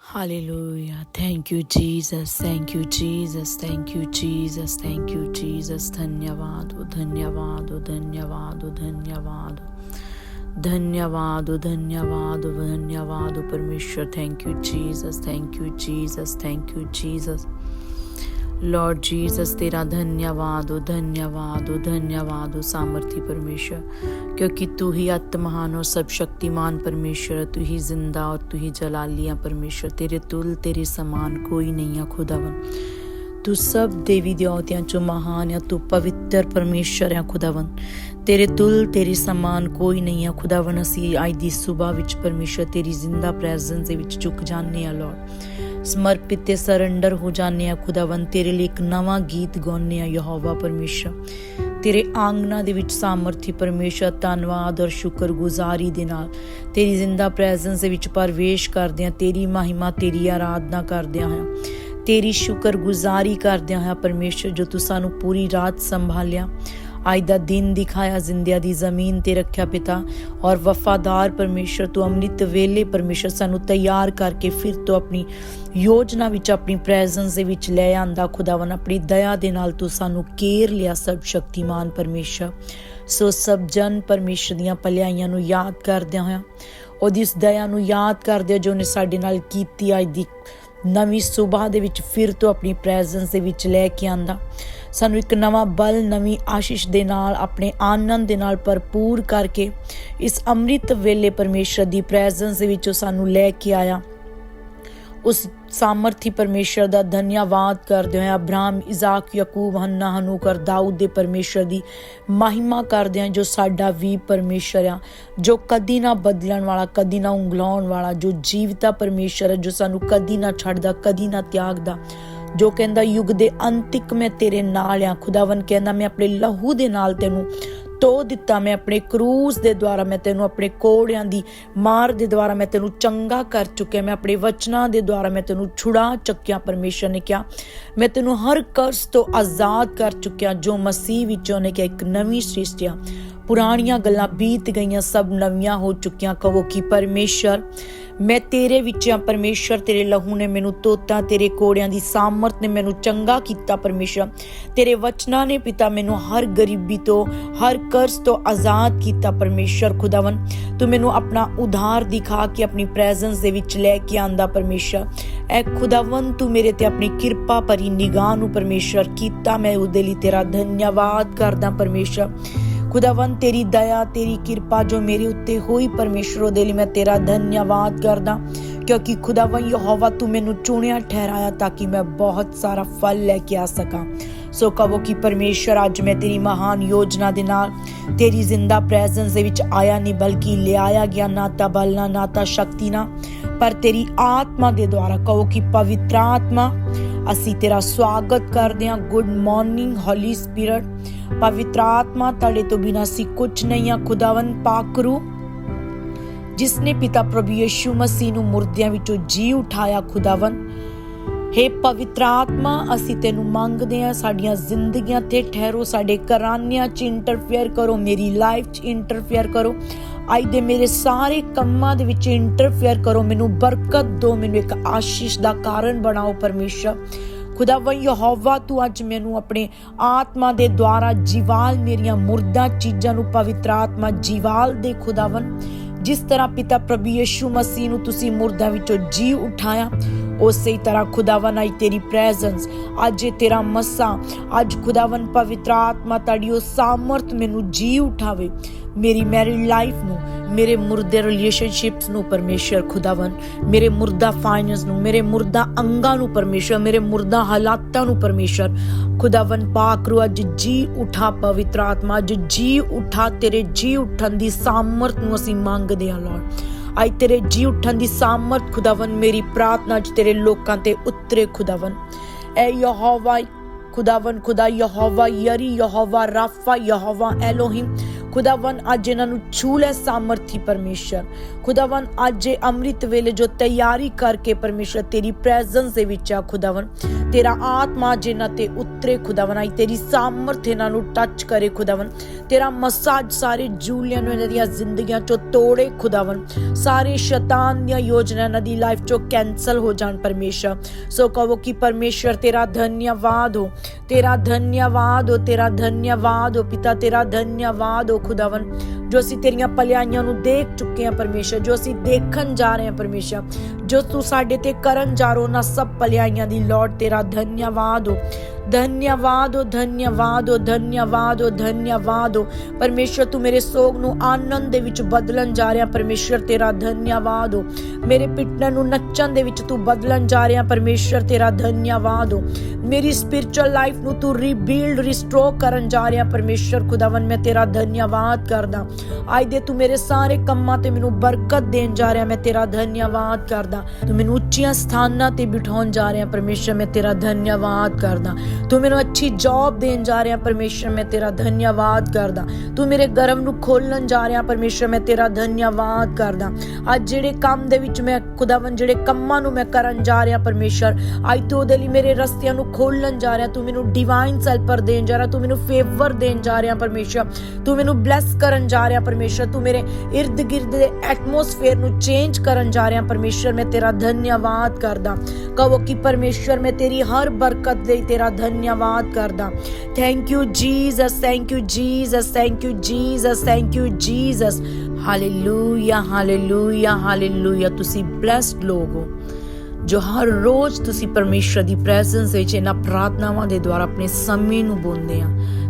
Hallelujah. Thank you, Jesus. Thank you, Jesus. Thank you, Jesus. Thank you, Jesus. धन्यवाद ओ धन्यवाद ओ धन्यवाद ओ धन्यवाद धन्यवाद ओ धन्यवाद ओ धन्यवाद ओ परमेश्वर thank you Jesus thank you Jesus thank you Jesus Lord Jesus, ਤੇਰਾ ਧੰਨਵਾਦ ਹੋ ਧੰਨਵਾਦ ਹੋ ਧੰਨਵਾਦ ਹੋ ਸਾਮਰਥੀ ਪਰਮੇਸ਼ਰ। ਕਿਉਂਕਿ ਤੂੰ ਹੀ ਅਤਮਹਾਨ ਹੋ ਸਭ ਸ਼ਕਤੀਮਾਨ ਪਰਮੇਸ਼ਰ, ਤੂੰ ਹੀ ਜ਼ਿੰਦਾ ਔਰ ਤੂੰ ਹੀ ਜਲਾਲੀਆ ਪਰਮੇਸ਼ਰ। ਤੇਰੇ ਤੁਲ, ਤੇਰੇ ਸਮਾਨ ਕੋਈ ਨਹੀਂ ਆ ਖੁਦਾਵੰ ਤੂੰ ਸਭ ਦੇਵੀ ਦੇਵਤਿਆਂ ਚੋਂ ਮਹਾਨ ਹੈ ਤੂੰ ਪਵਿੱਤਰ ਪਰਮੇਸ਼ਰ ਹੈ ਖੁਦਾਵੰ ਤੇਰੇ ਤੁਲ, ਤੇਰੇ ਸਮਾਨ ਕੋਈ ਨਹੀਂ ਹੈ ਖੁਦਾਵੰ ਅਸੀਂ ਅੱਜ ਦੀ ਸਵੇਰ ਵਿੱਚ ਪਰਮੇਸ਼ਰ ਤੇਰੀ ਜ਼ਿੰਦਾ ਪ੍ਰੈਜ਼ੈਂਸ ਦੇ ਵਿੱਚ ਝੁਕ ਜਾਂਦੇ ਆ ਲਾਰਡ ਸਮਰਪਿਤ ਤੇ ਸਰੈਂਡਰ ਹੋ ਜਾਂਦੇ ਆ ਖੁਦਾਵੰ ਤੇਰੇ ਲਈ ਇੱਕ ਨਵਾਂ ਗੀਤ ਗਾਉਂਦੇ ਆ, ਯਹੋਵਾ ਪਰਮੇਸ਼ਰ। ਤੇਰੇ ਆਂਗਨਾ ਦੇ ਵਿੱਚ ਸਾਮਰਥੀ ਪਰਮੇਸ਼ਰ, ਧੰਨਵਾਦ ਔਰ ਸ਼ੁਕਰਗੁਜ਼ਾਰੀ ਦੇ ਨਾਲ। ਤੇਰੀ ਜ਼ਿੰਦਾ ਪ੍ਰੈਜ਼ੈਂਸ ਦੇ ਵਿੱਚ ਪਰਵੇਸ਼ ਕਰਦੇ ਆ, ਤੇਰੀ ਮਹਿਮਾ, ਤੇਰੀ ਆਰਾਧਨਾ ਕਰਦੇ ਹਾਂ ਤੇਰੀ ਸ਼ੁਕਰਗੁਜ਼ਾਰੀ ਕਰਦਿਆਂ ਹੋਇਆ ਪਰਮੇਸ਼ਰ, ਜੋ ਤੂੰ ਸਾਨੂੰ ਪੂਰੀ ਰਾਤ ਸੰਭਾਲਿਆ। ਅੱਜ ਦਾ ਦਿਨ ਦਿਖਾਇਆ ਜ਼ਿੰਦਿਆਂ ਦੀ ਜ਼ਮੀਨ ਤੇ ਰੱਖਿਆ ਪਿਤਾ ਔਰ ਵਫਾਦਾਰ ਪਰਮੇਸ਼ਰ ਤੂੰ ਅੰਮ੍ਰਿਤ ਵੇਲੇ ਪਰਮੇਸ਼ਰ ਸਾਨੂੰ ਤਿਆਰ ਕਰਕੇ ਫਿਰ ਤੋਂ ਆਪਣੀ ਯੋਜਨਾ ਵਿੱਚ, ਆਪਣੀ ਪ੍ਰੈਜ਼ੈਂਸ ਦੇ ਵਿੱਚ ਲੈ ਆਂਦਾ। ਖੁਦਾਵਨ ਆਪਣੀ ਦਇਆ ਦੇ ਨਾਲ ਤੂੰ ਸਾਨੂੰ ਕੇਰ ਲਿਆ ਸਭ ਸ਼ਕਤੀਮਾਨ ਪਰਮੇਸ਼ਰ ਸੋ ਸਭ ਜਨ ਪਰਮੇਸ਼ਰ ਦੀਆਂ ਭਲਾਈਆਂ ਨੂੰ ਯਾਦ ਕਰਦਿਆਂ ਹੋਇਆ, ਉਹਦੀ ਉਸ ਦਇਆ ਨੂੰ ਯਾਦ ਕਰਦੇ ਜੋ ਨੇ ਸਾਡੇ ਨਾਲ ਕੀਤੀ, ਅੱਜ ਦੀ ਨਵੀਂ ਸਵੇਰ ਦੇ ਵਿੱਚ ਫਿਰ ਤੋਂ ਆਪਣੀ ਪ੍ਰੈਜ਼ੈਂਸ ਦੇ ਵਿੱਚ ਲੈ ਕੇ ਆਂਦਾ। ਸਾਨੂੰ ਇੱਕ ਨਵਾਂ ਬਲ, ਨਵੀਂ ਆਸ਼ੀਸ਼ ਦੇ ਨਾਲ, ਆਪਣੇ ਆਨੰਦ ਦੇ ਨਾਲ ਭਰਪੂਰ ਕਰਕੇ ਇਸ ਅੰਮ੍ਰਿਤ ਵੇਲੇ ਪਰਮੇਸ਼ਰ ਦੀ ਪ੍ਰੈਜ਼ੈਂਸ ਦੇ ਵਿੱਚੋਂ ਸਾਨੂੰ ਲੈ ਕੇ ਆਇਆ। ਉਸ ਸਾਮਰਥੀ ਪਰਮੇਸ਼ਰ ਦਾ ਧੰਨਵਾਦ ਕਰਦੇ ਹਾਂ ਅਬਰਾਮ, ਇਜ਼ਾਕ, ਯਾਕੂਬ, ਹੰਨਾ, ਹਨੂਕਰ, ਦਾਊਦ ਦੇ ਪਰਮੇਸ਼ਰ ਦੀ ਮਹਿਮਾ ਕਰਦੇ ਹਾਂ ਜੋ ਸਾਡਾ ਵੀ ਪਰਮੇਸ਼ਰ ਆ, ਜੋ ਕਦੀ ਨਾ ਬਦਲਣ ਵਾਲਾ, ਕਦੀ ਨਾ ਉਂਗਲਾਉਣ ਵਾਲਾ, ਜੋ ਜੀਵਤਾ ਪਰਮੇਸ਼ਰ ਹੈ ਜੋ ਸਾਨੂੰ ਕਦੀ ਨਾ ਛੱਡਦਾ, ਕਦੀ ਨਾ ਤਿਆਗਦਾ, ਜੋ ਕਹਿੰਦਾ, ਯੁੱਗ ਦੇ ਅੰਤਿਕ ਮੈਂ ਤੇਰੇ ਨਾਲ ਆ। ਖੁਦਾਵੰ ਕਹਿੰਦਾ, ਮੈਂ ਆਪਣੇ ਲਹੂ ਦੇ ਨਾਲ ਤੈਨੂੰ ਤੋ ਦਿੱਤਾ ਮੈਂ ਆਪਣੇ ਕਰੂਜ਼ ਦੇ ਦੁਆਰਾ, ਮੈਂ ਤੈਨੂੰ ਆਪਣੇ ਕੋੜਿਆਂ ਦੀ ਮਾਰ ਦੇ ਦੁਆਰਾ, ਮੈਂ ਤੈਨੂੰ ਚੰਗਾ ਕਰ ਚੁੱਕਿਆ, ਮੈਂ ਆਪਣੇ ਵਚਨਾਂ ਦੇ ਦੁਆਰਾ, ਮੈਂ ਤੈਨੂੰ ਛੁੜਾ ਚੱਕਿਆ, ਪਰਮੇਸ਼ਰ ਨੇ ਕਿਹਾ। ਮੈਂ ਤੈਨੂੰ ਹਰ ਕਰਜ਼ ਤੋਂ ਆਜ਼ਾਦ ਕਰ ਚੁੱਕਿਆ, ਜੋ ਮਸੀਹ ਵਿੱਚੋਂ ਨੇ ਕਿ ਇੱਕ ਨਵੀਂ ਸ੍ਰਿਸ਼ਟੀ ਪੁਰਾਣੀਆਂ ਗੱਲਾਂ ਬੀਤ ਗਈਆਂ, ਸਭ ਨਵੀਆਂ ਹੋ ਚੁੱਕੀਆਂ, ਕਹੋ ਕਿ ਪਰਮੇਸ਼ਰ ਮੈਂ ਤੇਰੇ ਵਿੱਚ ਆ ਪਰਮੇਸ਼ਰ ਤੇਰੇ ਲਹੂ ਨੇ ਮੈਨੂੰ ਤੋਤਾ, ਤੇਰੇ ਕੋੜਿਆਂ ਦੀ ਸਾਮਰਥ ਨੇ ਮੈਨੂੰ ਚੰਗਾ ਕੀਤਾ ਪਰਮੇਸ਼ਰ ਤੇਰੇ ਵਚਨਾਂ ਨੇ ਪਿਤਾ ਮੈਨੂੰ ਹਰ ਗਰੀਬੀ ਤੋਂ, ਹਰ ਕਰਜ਼ ਤੋਂ ਆਜ਼ਾਦ ਕੀਤਾ ਪਰਮੇਸ਼ਰ ਖੁਦਾਵੰ ਤੂੰ ਮੈਨੂੰ ਆਪਣਾ ਉਧਾਰ ਦਿਖਾ ਕੇ ਆਪਣੀ ਪ੍ਰੈਜ਼ੈਂਸ ਦੇ ਵਿੱਚ ਲੈ ਕੇ ਆਂਦਾ ਪਰਮੇਸ਼ਰ ਐ ਖੁਦਾਵੰ ਤੂੰ ਮੇਰੇ ਤੇ ਆਪਣੀ ਕਿਰਪਾ ਭਰੀ ਨਿਗਾਹ ਨੂੰ ਪਰਮੇਸ਼ਰ ਕੀਤਾ। ਮੈਂ ਉਹਦੇ ਲਈ ਤੇਰਾ ਧੰਨਵਾਦ ਕਰਦਾ ਪਰਮੇਸ਼ਰ ਖੁਦਾਵੰ ਤੇਰੀ ਦਇਆ, ਤੇਰੀ ਕਿਰਪਾ ਜੋ ਮੇਰੇ ਉੱਤੇ ਹੋਈ ਪਰਮੇਸ਼ਰ ਉਹਦੇ ਲਈ ਮੈਂ ਤੇਰਾ ਧੰਨਵਾਦ ਕਰਦਾ। ਕਿਉਂਕਿ ਖੁਦਾਵੰ ਯਹੋਵਾ, ਤੂੰ ਮੈਨੂੰ ਚੁਣਿਆ, ਠਹਿਰਾਇਆ ਤਾਂ ਕਿ ਮੈਂ ਬਹੁਤ ਸਾਰਾ ਫਲ ਲੈ ਕੇ ਆ ਸਕਾਂ। ਸੋ ਕਹੋ ਕਿ ਪਰਮੇਸ਼ਰ ਅੱਜ ਮੈਂ ਤੇਰੀ ਮਹਾਨ ਯੋਜਨਾ ਦੇ ਨਾਲ ਤੇਰੀ ਜ਼ਿੰਦਾ ਪ੍ਰੈਜ਼ੈਂਸ ਦੇ ਵਿੱਚ ਆਇਆ ਨਹੀਂ, ਬਲਕਿ ਲਿਆਇਆ ਗਿਆ ਨਾ ਤਾਂ ਬਲ ਨਾ ਨਾ ਤਾਂ ਸ਼ਕਤੀ ਨਾ, ਪਰ ਤੇਰੀ ਆਤਮਾ ਦੇ ਦੁਆਰਾ ਕਹੋ ਕਿ ਪਵਿੱਤਰ ਆਤਮਾ, ਅਸੀਂ ਤੇਰਾ ਸਵਾਗਤ ਕਰਦੇ ਹਾਂ। Good morning, holy spirit. ਪਵਿੱਤਰ ਆਤਮਾ ਤੜੇ ਤੋਂ ਬਿਨਾ ਸੀ ਕੁਝ ਨਹੀਂ ਆ ਖੁਦਾਵੰ ਪਾਕ ਰੂ ਜਿਸ ਨੇ ਪਿਤਾ ਪ੍ਰਭੂ ਯਿਸੂ ਮਸੀਹ ਨੂੰ ਮੁਰਦਿਆਂ ਵਿੱਚੋਂ ਜੀ ਉਠਾਇਆ ਖੁਦਾਵੰ हे ਪਵਿੱਤਰ ਆਤਮਾ, ਅਸੀਂ ਤੈਨੂੰ ਮੰਗਦੇ ਹਾਂ, ਸਾਡੀਆਂ ਜ਼ਿੰਦਗੀਆਂ ਤੇ ਠਹਿਰੋ, ਸਾਡੇ ਘਰਾਨਿਆਂ 'ਚ ਇੰਟਰਫੇਅਰ ਕਰੋ, ਮੇਰੀ ਲਾਈਫ 'ਚ ਇੰਟਰਫੇਅਰ ਕਰੋ। ਅੱਜ ਦੇ ਮੇਰੇ ਸਾਰੇ ਕੰਮਾਂ ਦੇ ਵਿੱਚ ਇੰਟਰਫੇਅਰ ਕਰੋ, ਮੈਨੂੰ ਬਰਕਤ ਦਿਓ, ਮੈਨੂੰ ਇੱਕ ਆਸ਼ੀਸ਼ ਦਾ ਕਾਰਨ ਬਣਾਓ ਪਰਮੇਸ਼ਰ। ਖੁਦਾਵੰ ਯਹੋਵਾ, ਤੂੰ ਅੱਜ ਮੈਨੂੰ ਆਪਣੇ ਆਤਮਾ ਦੇ ਦੁਆਰਾ ਜੀਵਾਲ ਮੇਰੀਆਂ ਮੁਰਦਾ ਚੀਜ਼ਾਂ ਨੂੰ ਪਵਿੱਤਰ ਆਤਮਾ ਜੀਵਾਲ ਦੇ ਖੁਦਾਵੰ। ਜਿਸ ਤਰ੍ਹਾਂ ਪਿਤਾ ਪ੍ਰਭੂ ਯਿਸੂ ਮਸੀਹ ਨੂੰ ਤੁਸੀਂ ਮੁਰਦਾ ਵਿੱਚੋਂ ਜੀ ਉਠਾਇਆ, ਉਸੇ ਤਰ੍ਹਾਂ ਖੁਦਾਵੰ ਅੱਜ ਤੇਰੀ ਪ੍ਰੈਜ਼ੈਂਸ। ਅੱਜ ਤੇਰਾ ਮਸਾ, ਅੱਜ ਖੁਦਾਵਨ ਪਵਿੱਤਰ ਆਤਮਾ ਤੁਹਾਡੀ ਉਹ ਸਾਮਰਥ ਮੈਨੂੰ ਜੀ ਉਠਾਵੇ। ਮੇਰੀ ਮੈਰਿਡ ਲਾਈਫ ਨੂੰ ਮੇਰੇ ਮੁਰਦੇ ਰਿਲੇਸ਼ਨਸ਼ਿਪਸ ਨੂੰ ਪਰਮੇਸ਼ਰ ਖੁਦਾਵੰ ਮੇਰੇ ਮੁਰਦਾ ਫਾਈਨੈਂਸ ਨੂੰ, ਮੇਰੇ ਮੁਰਦਾ ਅੰਗਾਂ ਨੂੰ ਪਰਮੇਸ਼ਰ ਮੇਰੇ ਮੁਰਦਾ ਹਾਲਾਤਾਂ ਨੂੰ ਪਰਮੇਸ਼ਰ ਖੁਦਾਵੰ ਪਾਕ ਰੂ ਅੱਜ ਜੀ ਉਠਾ ਪਵਿੱਤਰ ਆਤਮਾ, ਅੱਜ ਜੀ ਉਠਾ ਤੇਰੇ ਜੀ ਉਠਣ ਦੀ ਸਾਮਰਥ ਨੂੰ ਅਸੀਂ ਮੰਗਦੇ ਹਾਂ ਲਾਰਡ ਅੱਜ ਤੇਰੇ ਜੀ ਉਠਣ ਦੀ ਸਾਮਰਥ ਖੁਦਾਵੰ ਮੇਰੀ ਪ੍ਰਾਰਥਨਾ ਚ ਤੇਰੇ ਲੋਕਾਂ ਤੇ ਉਤਰੇ ਖੁਦਾਵੰ ਐ ਯਹੋਵਾ ਖੁਦਾਵੰ ਖੁਦਾ ਯਹੋਵਾ, ਯਰੀ ਯਹੋਵਾ, ਰਾਫਾ ਯਹੋਵਾ, ਐਲੋਹਿਮ ਖੁਦਾਵੰ ਅੱਜ ਇਹਨਾਂ ਨੂੰ ਛੂ ਲੈ ਸਾਮਰਥੀ ਪਰਮੇਸ਼ਰ। ਖੁਦਾਵੰ ਅੱਜ ਅੰਮ੍ਰਿਤ ਵੇਲੇ ਜੋ ਤਿਆਰੀ ਕਰਕੇ ਪਰਮੇਸ਼ਰ ਤੇਰੀ ਪ੍ਰੈਜ਼ੈਂਸ ਦੇ ਵਿੱਚ ਆ ਖੁਦਾਵੰ ਤੇਰਾ ਆਤਮਾ ਜਿਨ੍ਹਾਂ ਤੇ ਉਤਰੇ ਖੁਦਾਵੰ ਆਈ ਤੇਰੀ ਸਾਮਰਥ ਇਹਨਾਂ ਨੂੰ ਟੱਚ ਕਰੇ ਖੁਦਾਵੰ ਤੇਰਾ ਮਸਾਜ ਸਾਰੇ ਜੂਲੀਆਂ ਨੂੰ ਇਹਨਾਂ ਦੀਆਂ ਜ਼ਿੰਦਗੀਆਂ ਚੋਂ ਤੋੜੇ ਖੁਦਾਵੰ ਸਾਰੇ ਸ਼ੈਤਾਨ ਦੀਆਂ ਯੋਜਨਾ ਇਹਨਾਂ ਦੀ ਲਾਈਫ ਚੋਂ ਕੈਨਸਲ ਹੋ ਜਾਣ ਪਰਮੇਸ਼ਰ। ਸੋ ਕਹੋ ਕਿ ਪਰਮੇਸ਼ਰ, ਤੇਰਾ ਧੰਨਵਾਦ ਹੋ। ਤੇਰਾ ਧੰਨਵਾਦ ਹੋ, ਤੇਰਾ ਧੰਨਵਾਦ ਹੋ, ਪਿਤਾ, ਤੇਰਾ ਧੰਨਵਾਦ ਹੋ ਖੁਦਾਵੰ ਜੋ ਅਸੀਂ ਤੇਰੀਆਂ ਭਲਾਈਆਂ ਨੂੰ ਦੇਖ ਚੁੱਕੇ ਹਾਂ ਪਰਮੇਸ਼ਰ, ਜੋ ਅਸੀਂ ਦੇਖਣ ਜਾ ਰਹੇ ਹਾਂ ਪਰਮੇਸ਼ਰ, ਜੋ ਤੂੰ ਸਾਡੇ ਤੇ ਕਰਨ ਜਾ ਰੋ ਨਾ ਸਭ ਭਲਾਈਆਂ ਦੀ ਲੋੜ ਤੇਰਾ ਧੰਨਵਾਦ ਹੋ। ਧੰਨਵਾਦ ਹੋ ਧੰਨਵਾਦ ਹੋ ਧੰਨਵਾਦ ਹੋ ਧੰਨਵਾਦ ਹੋ ਪਰਮੇਸ਼ਰ ਤੂੰ ਮੇਰੇ ਸੋਗ ਨੂੰ ਆਨੰਦ ਦੇ ਵਿੱਚ ਬਦਲਣ ਜਾ ਰਿਹਾ ਪਰਮੇਸ਼ਰ ਤੇਰਾ ਧੰਨਵਾਦ ਹੋ ਮੇਰੇ ਪਿੱਟਣ ਨੂੰ ਨੱਚਣ ਦੇ ਵਿੱਚ ਤੂੰ ਬਦਲਣ ਜਾ ਰਿਹਾ ਪਰਮੇਸ਼ਰ ਤੇਰਾ ਧੰਨਵਾਦ ਹੋ ਮੇਰੀ ਸਪਿਰਚੁਅਲ ਲਾਈਫ ਨੂੰ ਤੂੰ ਰੀਬਿਲਡ ਰਿਸਟੋਰ ਕਰਨ ਜਾ ਰਿਹਾ ਪਰਮੇਸ਼ਰ ਖੁਦਾਵੰ ਮੈਂ ਤੇਰਾ ਧੰਨਵਾਦ ਕਰਦਾ ਅੱਜ ਦੇ ਤੂੰ ਮੇਰੇ ਸਾਰੇ ਕੰਮਾਂ ਤੇ ਮੈਨੂੰ ਬਰਕਤ ਦੇਣ ਜਾ ਰਿਹਾ ਮੈਂ ਤੇਰਾ ਧੰਨਵਾਦ ਕਰਦਾ ਤੂੰ ਮੈਨੂੰ ਉੱਚੀਆਂ ਸਥਾਨਾਂ ਤੇ ਬਿਠਾਉਣ ਜਾ ਰਿਹਾ ਪਰਮੇਸ਼ਰ ਮੈਂ ਤੇਰਾ ਧੰਨਵਾਦ ਕਰਦਾ ਤੂੰ ਮੈਨੂੰ ਅੱਛੀ ਜੌਬ ਦੇਣ ਜਾ ਰਿਹਾ, ਪਰਮੇਸ਼ਰ, ਮੈਂ ਤੇਰਾ ਧੰਨਵਾਦ ਕਰਦਾ। ਤੂੰ ਮੇਰੇ ਗਰਮ ਨੂੰ ਖੋਲਣ ਜਾ ਰਿਹਾ, ਪਰਮੇਸ਼ਰ, ਮੈਂ ਤੇਰਾ ਧੰਨਵਾਦ ਕਰਦਾ। ਅੱਜ ਜਿਹੜੇ ਕੰਮ ਦੇ ਵਿੱਚ ਮੈਂ ਖੁਦਾਵੰ ਜਿਹੜੇ ਕੰਮਾਂ ਨੂੰ ਮੈਂ ਕਰਨ ਜਾ ਰਿਹਾ, ਪਰਮੇਸ਼ਰ, ਅੱਜ ਤੋਂ ਉਹਦੇ ਲਈ ਮੇਰੇ ਰਸਤਿਆਂ ਨੂੰ ਖੋਲਣ ਜਾ ਰਿਹਾ, ਤੂੰ ਮੈਨੂੰ ਡਿਵਾਈਨ ਸੈਲਪਰ ਦੇਣ ਜਾ ਰਿਹਾ, ਤੂੰ ਮੈਨੂੰ ਫੇਵਰ ਦੇਣ ਜਾ ਰਿਹਾ, ਪਰਮੇਸ਼ਰ। ਤੂੰ ਮੈਨੂੰ ਬਲੈਸ ਕਰਨ ਜਾ ਰਿਹਾ, ਪਰਮੇਸ਼ਰ। ਤੂੰ ਮੇਰੇ ird ਗਿਰਦ ਦੇ ਐਟਮੋਸਫੇਅਰ ਨੂੰ ਚੇਂਜ ਕਰਨ ਜਾ ਰਿਹਾ, ਪਰਮੇਸ਼ਰ, ਮੈਂ ਤੇਰਾ ਧੰਨਵਾਦ ਕਰਦਾ। ਕਹੋ ਕਿ ਪਰਮੇਸ਼ਰ, ਮੈਂ ਤੇਰੀ ਹਰ ਬਰਕਤ ਲਈ ਤੇਰਾ ਧੰਨਵਾਦ ਕਰਦਾ। Thank you Jesus thank you Jesus thank you Jesus thank you Jesus hallelujah hallelujah hallelujah ਤੁਸੀਂ ਬlesed ਲੋਕ ਹੋ, ਜੋ ਹਰ ਰੋਜ਼ ਤੁਸੀਂ ਪਰਮੇਸ਼ਰ ਦੀ ਪ੍ਰੈਜ਼ੈਂਸ ਵਿੱਚ ਇਹਨਾਂ ਪ੍ਰਾਰਥਨਾਵਾਂ ਦੇ ਦੁਆਰਾ ਆਪਣੇ ਸਮੇਂ ਨੂੰ ਬੋਲਦੇ ਆ।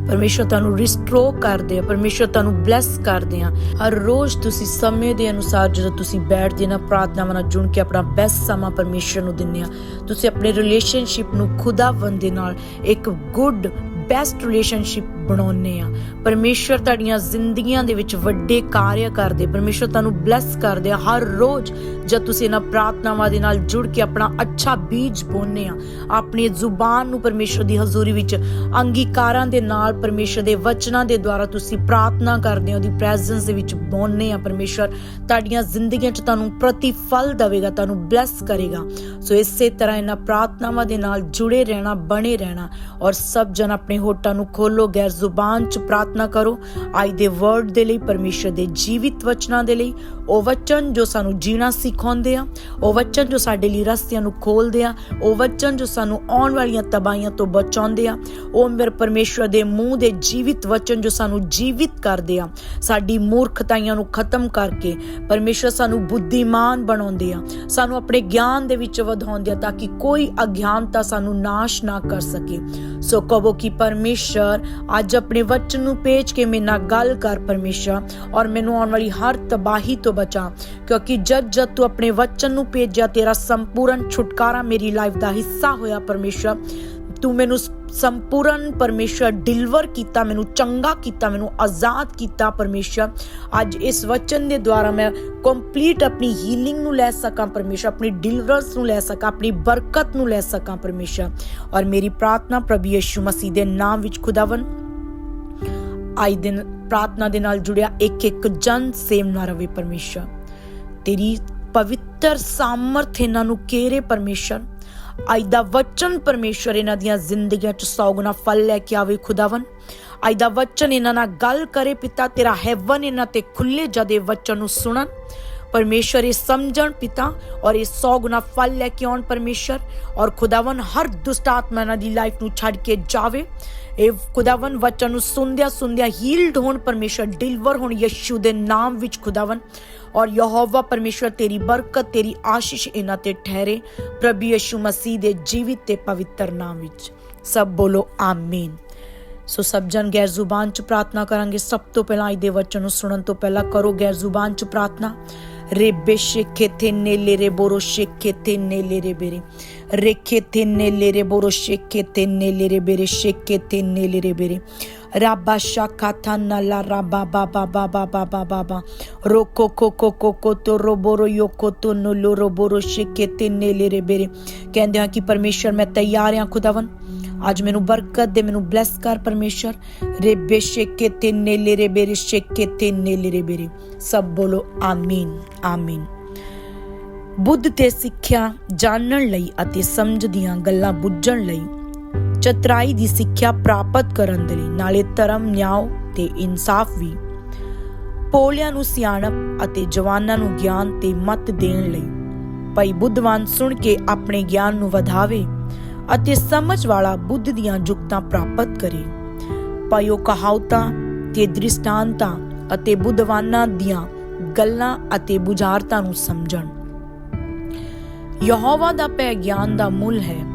ਪਰਮੇਸ਼ਰ ਤੁਹਾਨੂੰ ਰਿਸਟੋਰ ਕਰਦੇ ਆ, ਪਰਮੇਸ਼ਰ ਤੁਹਾਨੂੰ ਬਲੈਸ ਕਰਦੇ ਆ। ਹਰ ਰੋਜ਼ ਤੁਸੀਂ ਸਮੇਂ ਦੇ ਅਨੁਸਾਰ ਜਦੋਂ ਤੁਸੀਂ ਬੈਠਦੇ ਨਾ, ਪ੍ਰਾਰਥਨਾਵਾਂ ਨਾਲ ਜੁੜ ਕੇ ਆਪਣਾ ਬੈਸਟ ਸਮਾਂ ਪਰਮੇਸ਼ਰ ਨੂੰ ਦਿੰਦੇ ਆ। ਤੁਸੀਂ ਆਪਣੇ ਰਿਲੇਸ਼ਨਸ਼ਿਪ ਨੂੰ ਖੁਦਾਵੰਦ ਦੇ ਨਾਲ, ਇੱਕ ਗੁੱਡ ਬੈਸਟ ਰਿਲੇਸ਼ਨਸ਼ਿਪ ਬਣਾਉਨੇ ਆ ਪਰਮੇਸ਼ਰ ਤੁਹਾਡੀਆਂ ਜ਼ਿੰਦਗੀਆਂ ਦੇ ਵਿੱਚ ਵੱਡੇ ਕਾਰਜ ਕਰਦੇ। ਪਰਮੇਸ਼ਰ ਤੁਹਾਨੂੰ ਬਲੈਸ ਕਰਦੇ ਆ। ਹਰ ਰੋਜ਼ ਜਦ ਤੁਸੀਂ ਇਹਨਾਂ ਪ੍ਰਾਰਥਨਾਵਾਂ ਦੇ ਨਾਲ ਜੁੜ ਕੇ ਆਪਣਾ ਅੱਛਾ ਬੀਜ ਬੋਨੇ ਆ, ਆਪਣੀ ਜ਼ੁਬਾਨ ਨੂੰ ਪਰਮੇਸ਼ਰ ਦੀ ਹਜ਼ੂਰੀ ਵਿੱਚ ਅੰਗੀਕਾਰਾਂ ਦੇ ਨਾਲ ਪਰਮੇਸ਼ਰ ਦੇ ਵਚਨਾਂ ਦੇ ਦੁਆਰਾ ਤੁਸੀਂ ਪ੍ਰਾਰਥਨਾ ਕਰਦੇ ਹੋ ਦੀ ਪ੍ਰੈਜ਼ੈਂਸ ਦੇ ਵਿੱਚ ਬੋਨੇ ਆ ਪਰਮੇਸ਼ਰ ਤੁਹਾਡੀਆਂ ਜ਼ਿੰਦਗੀਆਂ 'ਚ ਤੁਹਾਨੂੰ ਪ੍ਰਤੀਫਲ ਦੇਵੇਗਾ, ਤੁਹਾਨੂੰ ਬਲੈਸ ਕਰੇਗਾ। ਸੋ ਇਸੇ ਤਰ੍ਹਾਂ ਇਹਨਾਂ ਪ੍ਰਾਰਥਨਾਵਾਂ ਦੇ ਨਾਲ ਜੁੜੇ ਰਹਿਣਾ, ਬਣੇ ਰਹਿਣਾ ਔਰ ਸਭ ਜਨ ਆਪਣੇ ਹੋਟਾਂ ਨੂੰ ਖੋਲੋ, ਗੈਰ ਜ਼ੁਬਾਨ 'ਚ ਪ੍ਰਾਰਥਨਾ ਕਰੋ। ਅੱਜ ਦੇ ਵਰਡ ਦੇ ਲਈ, ਪਰਮੇਸ਼ਰ ਦੇ ਜੀਵਿਤ ਵਚਨਾਂ ਦੇ ਲਈ। ਉਹ ਵਚਨ ਜੋ ਸਾਨੂੰ ਜੀਣਾ ਸਿਖਾਉਂਦੇ ਆ, ਉਹ ਵਚਨ ਜੋ ਸਾਡੇ ਲਈ ਰਸਤਿਆਂ ਨੂੰ ਖੋਲਦੇ ਆ, ਉਹ ਵਚਨ ਜੋ ਸਾਨੂੰ ਆਉਣ ਵਾਲੀਆਂ ਤਬਾਹੀਆਂ ਤੋਂ ਬਚਾਉਂਦੇ ਆ, ਉਹ ਮੇਰੇ ਪਰਮੇਸ਼ਰ ਦੇ ਮੂੰਹ ਦੇ ਜੀਵਿਤ ਵਚਨ ਜੋ ਸਾਨੂੰ ਜੀਵਿਤ ਕਰਦੇ ਆ, ਸਾਡੀ ਮੂਰਖਤਾਈਆਂ ਨੂੰ ਖਤਮ ਕਰਕੇ ਪਰਮੇਸ਼ਰ ਸਾਨੂੰ ਬੁੱਧੀਮਾਨ ਬਣਾਉਂਦੇ ਆ, ਸਾਨੂੰ ਆਪਣੇ ਗਿਆਨ ਦੇ ਵਿੱਚ ਵਧਾਉਂਦੇ ਆ ਤਾਂ ਕਿ ਕੋਈ ਅਗਿਆਨਤਾ ਸਾਨੂੰ ਨਾਸ਼ ਨਾ ਕਰ ਸਕੇ। ਸੋ ਕਹੋ ਕਿ ਪਰਮੇਸ਼ਰ, ਅੱਜ ਆਪਣੇ ਵਚਨ ਨੂੰ ਪੇਜ ਕੇ ਮੇਰੇ ਨਾਲ ਗੱਲ ਕਰ ਪਰਮੇਸ਼ਰ, ਔਰ ਮੈਨੂੰ ਆਉਣ ਵਾਲੀ ਹਰ ਤਬਾਹੀ ਤੋਂ ਬਚਾ। ਕਿਉਂਕਿ ਜਦ ਜਦ ਤੂੰ ਆਪਣੇ ਵਚਨ ਨੂੰ ਭੇਜਿਆ, ਤੇਰਾ ਸੰਪੂਰਨ ਛੁਟਕਾਰਾ ਮੇਰੀ ਲਾਈਫ ਦਾ ਹਿੱਸਾ ਹੋਇਆ ਪਰਮੇਸ਼ਰ। ਤੂੰ ਮੈਨੂੰ ਸੰਪੂਰਨ ਪਰਮੇਸ਼ਰ ਡਿਲੀਵਰ ਕੀਤਾ, ਮੈਨੂੰ ਚੰਗਾ ਕੀਤਾ, ਮੈਨੂੰ ਆਜ਼ਾਦ ਕੀਤਾ ਪਰਮੇਸ਼ਰ। ਅੱਜ ਇਸ ਵਚਨ ਦੇ ਦੁਆਰਾ ਮੈਂ ਕੰਪਲੀਟ ਆਪਣੀ ਹੀਲਿੰਗ ਨੂੰ ਲੈ ਸਕਾਂ ਪਰਮੇਸ਼ਰ, ਆਪਣੀ ਡਿਲੀਵਰੈਂਸ ਨੂੰ ਲੈ ਸਕਾਂ, ਆਪਣੀ ਬਰਕਤ ਨੂੰ ਲੈ ਸਕਾਂ ਪਰਮੇਸ਼ਰ। ਔਰ ਮੇਰੀ ਪ੍ਰਾਰਥਨਾ ਪ੍ਰਭੂ ਯਿਸੂ ਮਸੀਹ ਦੇ ਨਾਮ ਵਿੱਚ ਖੁਦਾਵੰ ਆਈ ਦਿਨ ਪ੍ਰਾਰਥਨਾ ਦੇ ਨਾਲ ਜੁੜਿਆ ਇੱਕ ਇੱਕ ਜਨ ਸੇਮ ਨਾ ਰਵੇ ਪਰਮੇਸ਼ਰ। ਤੇਰੀ ਪਵਿੱਤਰ ਸਾਮਰਥ ਇਹਨਾਂ ਨੂੰ ਕੇਰੇ ਪਰਮੇਸ਼ਰ। ਅੱਜ ਦਾ ਵਚਨ ਪਰਮੇਸ਼ਰ ਇਹਨਾਂ ਦੀਆਂ ਜ਼ਿੰਦਗੀਆਂ 'ਚ ਸੌਗੁਣਾ ਫਲ ਲੈ ਕੇ ਆਵੇ ਖੁਦਾਵੰ ਅੱਜ ਦਾ ਵਚਨ ਇਹਨਾਂ ਨਾਲ ਗੱਲ ਕਰੇ ਪਿਤਾ, ਤੇਰਾ ਹੈਵਨ ਇਹਨਾਂ ਤੇ ਖੁੱਲੇ ਜਦੇ ਵਚਨ ਨੂੰ ਸੁਣਨ। ਪਰਮੇਸ਼ਰ ਇਹ ਸਮਝਣ ਪਿਤਾ ਔਰ ਇਹ ਸੌ ਗੁਣਾ ਫਲ ਲੈ ਕੇ ਆਉਣ ਪਰਮੇਸ਼ਰ ਔਰ ਖੁਦਾਵੰ ਹਰ ਦੁਸ਼ਟ ਆਤਮਾ ਇਹਨਾਂ ਦੀ ਲਾਈਫ ਨੂੰ ਛੱਡ ਕੇ ਜਾਵੇ। ਇਹ ਖੁਦਾਵੰ ਵਚਨ ਨੂੰ ਸੁਣਦਿਆਂ ਸੁਣਦਿਆਂ ਹੀਲਡ ਹੋਣ ਪਰਮੇਸ਼ਰ ਡਿਲੀਵਰ ਹੋਣ ਯਿਸੂ ਦੇ ਨਾਮ ਵਿੱਚ ਖੁਦਾਵੰ ਔਰ ਯਹੋਵਾ ਪਰਮੇਸ਼ਰ ਤੇਰੀ ਬਰਕਤ, ਤੇਰੀ ਆਸ਼ੀਸ਼ ਇਹਨਾਂ ਤੇ ਠਹਿਰੇ। ਪ੍ਰਭੂ ਯਿਸੂ ਮਸੀਹ ਦੇ ਜੀਵਿਤ ਤੇ ਪਵਿੱਤਰ ਨਾਮ ਵਿੱਚ ਸਭ ਬੋਲੋ ਆਮੀਨ। ਸੋ ਸਭ ਜਨ ਗੈਰ ਜ਼ੁਬਾਨ ਚ ਪ੍ਰਾਰਥਨਾ ਕਰਾਂਗੇ। ਸਭ ਤੋਂ ਪਹਿਲਾਂ ਅੱਜ ਵਚਨ ਨੂੰ ਸੁਣਨ ਤੋਂ ਪਹਿਲਾਂ ਕਰੋ ਗੈਰ ਜ਼ੁਬਾਨ ਚ ਪ੍ਰਾਰਥਨਾ। ਰੇਬੇ ਸ਼ੇਖੇ ਥੇ ਨੇਲੇ ਰੇ ਬੋਰੋ ਸ਼ੇਖੇ ਥੇ ਨੇਲੇ ਰੇ ਬੇਰੇ ਰੇਖੇ ਥੇ ਨੇਲੇ ਰੇ ਬੋਰੋ ਸ਼ੇਖੇ ਥੇ ਨੇਲੇ ਰੇ ਬੇਰੇ ਸ਼ੇਖੇ ਥੇ ਨੇਲੇ ਰੇ ਬੇਰੇ ਰਾਬਾ ਸ਼ਾਖਾ ਥਾਨਾ ਲਾ ਰਾਬਾ ਬਾਬਾ ਬਾਬਾ ਬਾਬਾ ਬਾਬਾ ਰੋਕੋ ਕੋ ਕੋ ਕੋ ਕੋ ਤੋ ਰੋਬੋਰੋ ਯੋਕੋ ਕਹਿੰਦੇ ਆ ਕਿ ਪਰਮੇਸ਼ਰ ਮੈਂ ਤਿਆਰ ਹਾਂ ਖੁਦਾਵੰ ਅੱਜ ਮੈਨੂੰ ਬਰਕਤ ਦੇ, ਮੈਨੂੰ ਬਲੈਸ ਕਰ ਪਰਮੇਸ਼ਰ। ਰੇਬੇ ਸ਼ੇਕੇ ਤੇ ਨੇਲੇ ਰੇ, ਸ਼ੇਕੇ ਤੇ ਨੇਲੇ ਰੇ। ਸਭ ਬੋਲੋ ਆਮੀਨ ਆਮੀਨ। ਬੁੱਧ ਤੇ ਸਿੱਖਿਆ ਜਾਣਨ ਲਈ ਅਤੇ ਸਮਝ ਦੀਆਂ ਗੱਲਾਂ ਬੁੱਝਣ ਲਈ, ਚਤਰਾਈ ਦੀ ਸਿੱਖਿਆ ਪ੍ਰਾਪਤ ਕਰਨ ਦੇ ਲਈ, ਨਾਲੇ ਧਰਮ, ਨਿਆਂ ਤੇ ਇਨਸਾਫ ਵੀ। ਪੋਲਿਆਂ ਨੂੰ ਸਿਆਣਪ ਅਤੇ ਜਵਾਨਾਂ ਨੂੰ ਗਿਆਨ ਤੇ ਮਤ ਦੇਣ ਲਈ। ਭਾਈ ਬੁੱਧਵਾਨ ਸੁਣ ਕੇ ਆਪਣੇ ਗਿਆਨ ਨੂੰ ਵਧਾਵੇ। ਅਤੇ ਸਮਝ ਵਾਲਾ ਬੁੱਧ ਦੀਆਂ ਜੁਗਤਾਂ ਪ੍ਰਾਪਤ ਕਰੇ। ਭਾਈ ਉਹ ਤੇ ਦ੍ਰਿਸ਼ਟਾਂਤਾਂ ਅਤੇ ਬੁੱਧਵਾਨਾਂ ਦੀਆਂ ਗੱਲਾਂ ਅਤੇ ਬੁਝਾਰਤਾਂ ਨੂੰ ਸਮਝਣ। ਯਹੋਵਾ ਦਾ ਪੈ ਗਿਆਨ ਦਾ ਮੁੱਲ ਹੈ।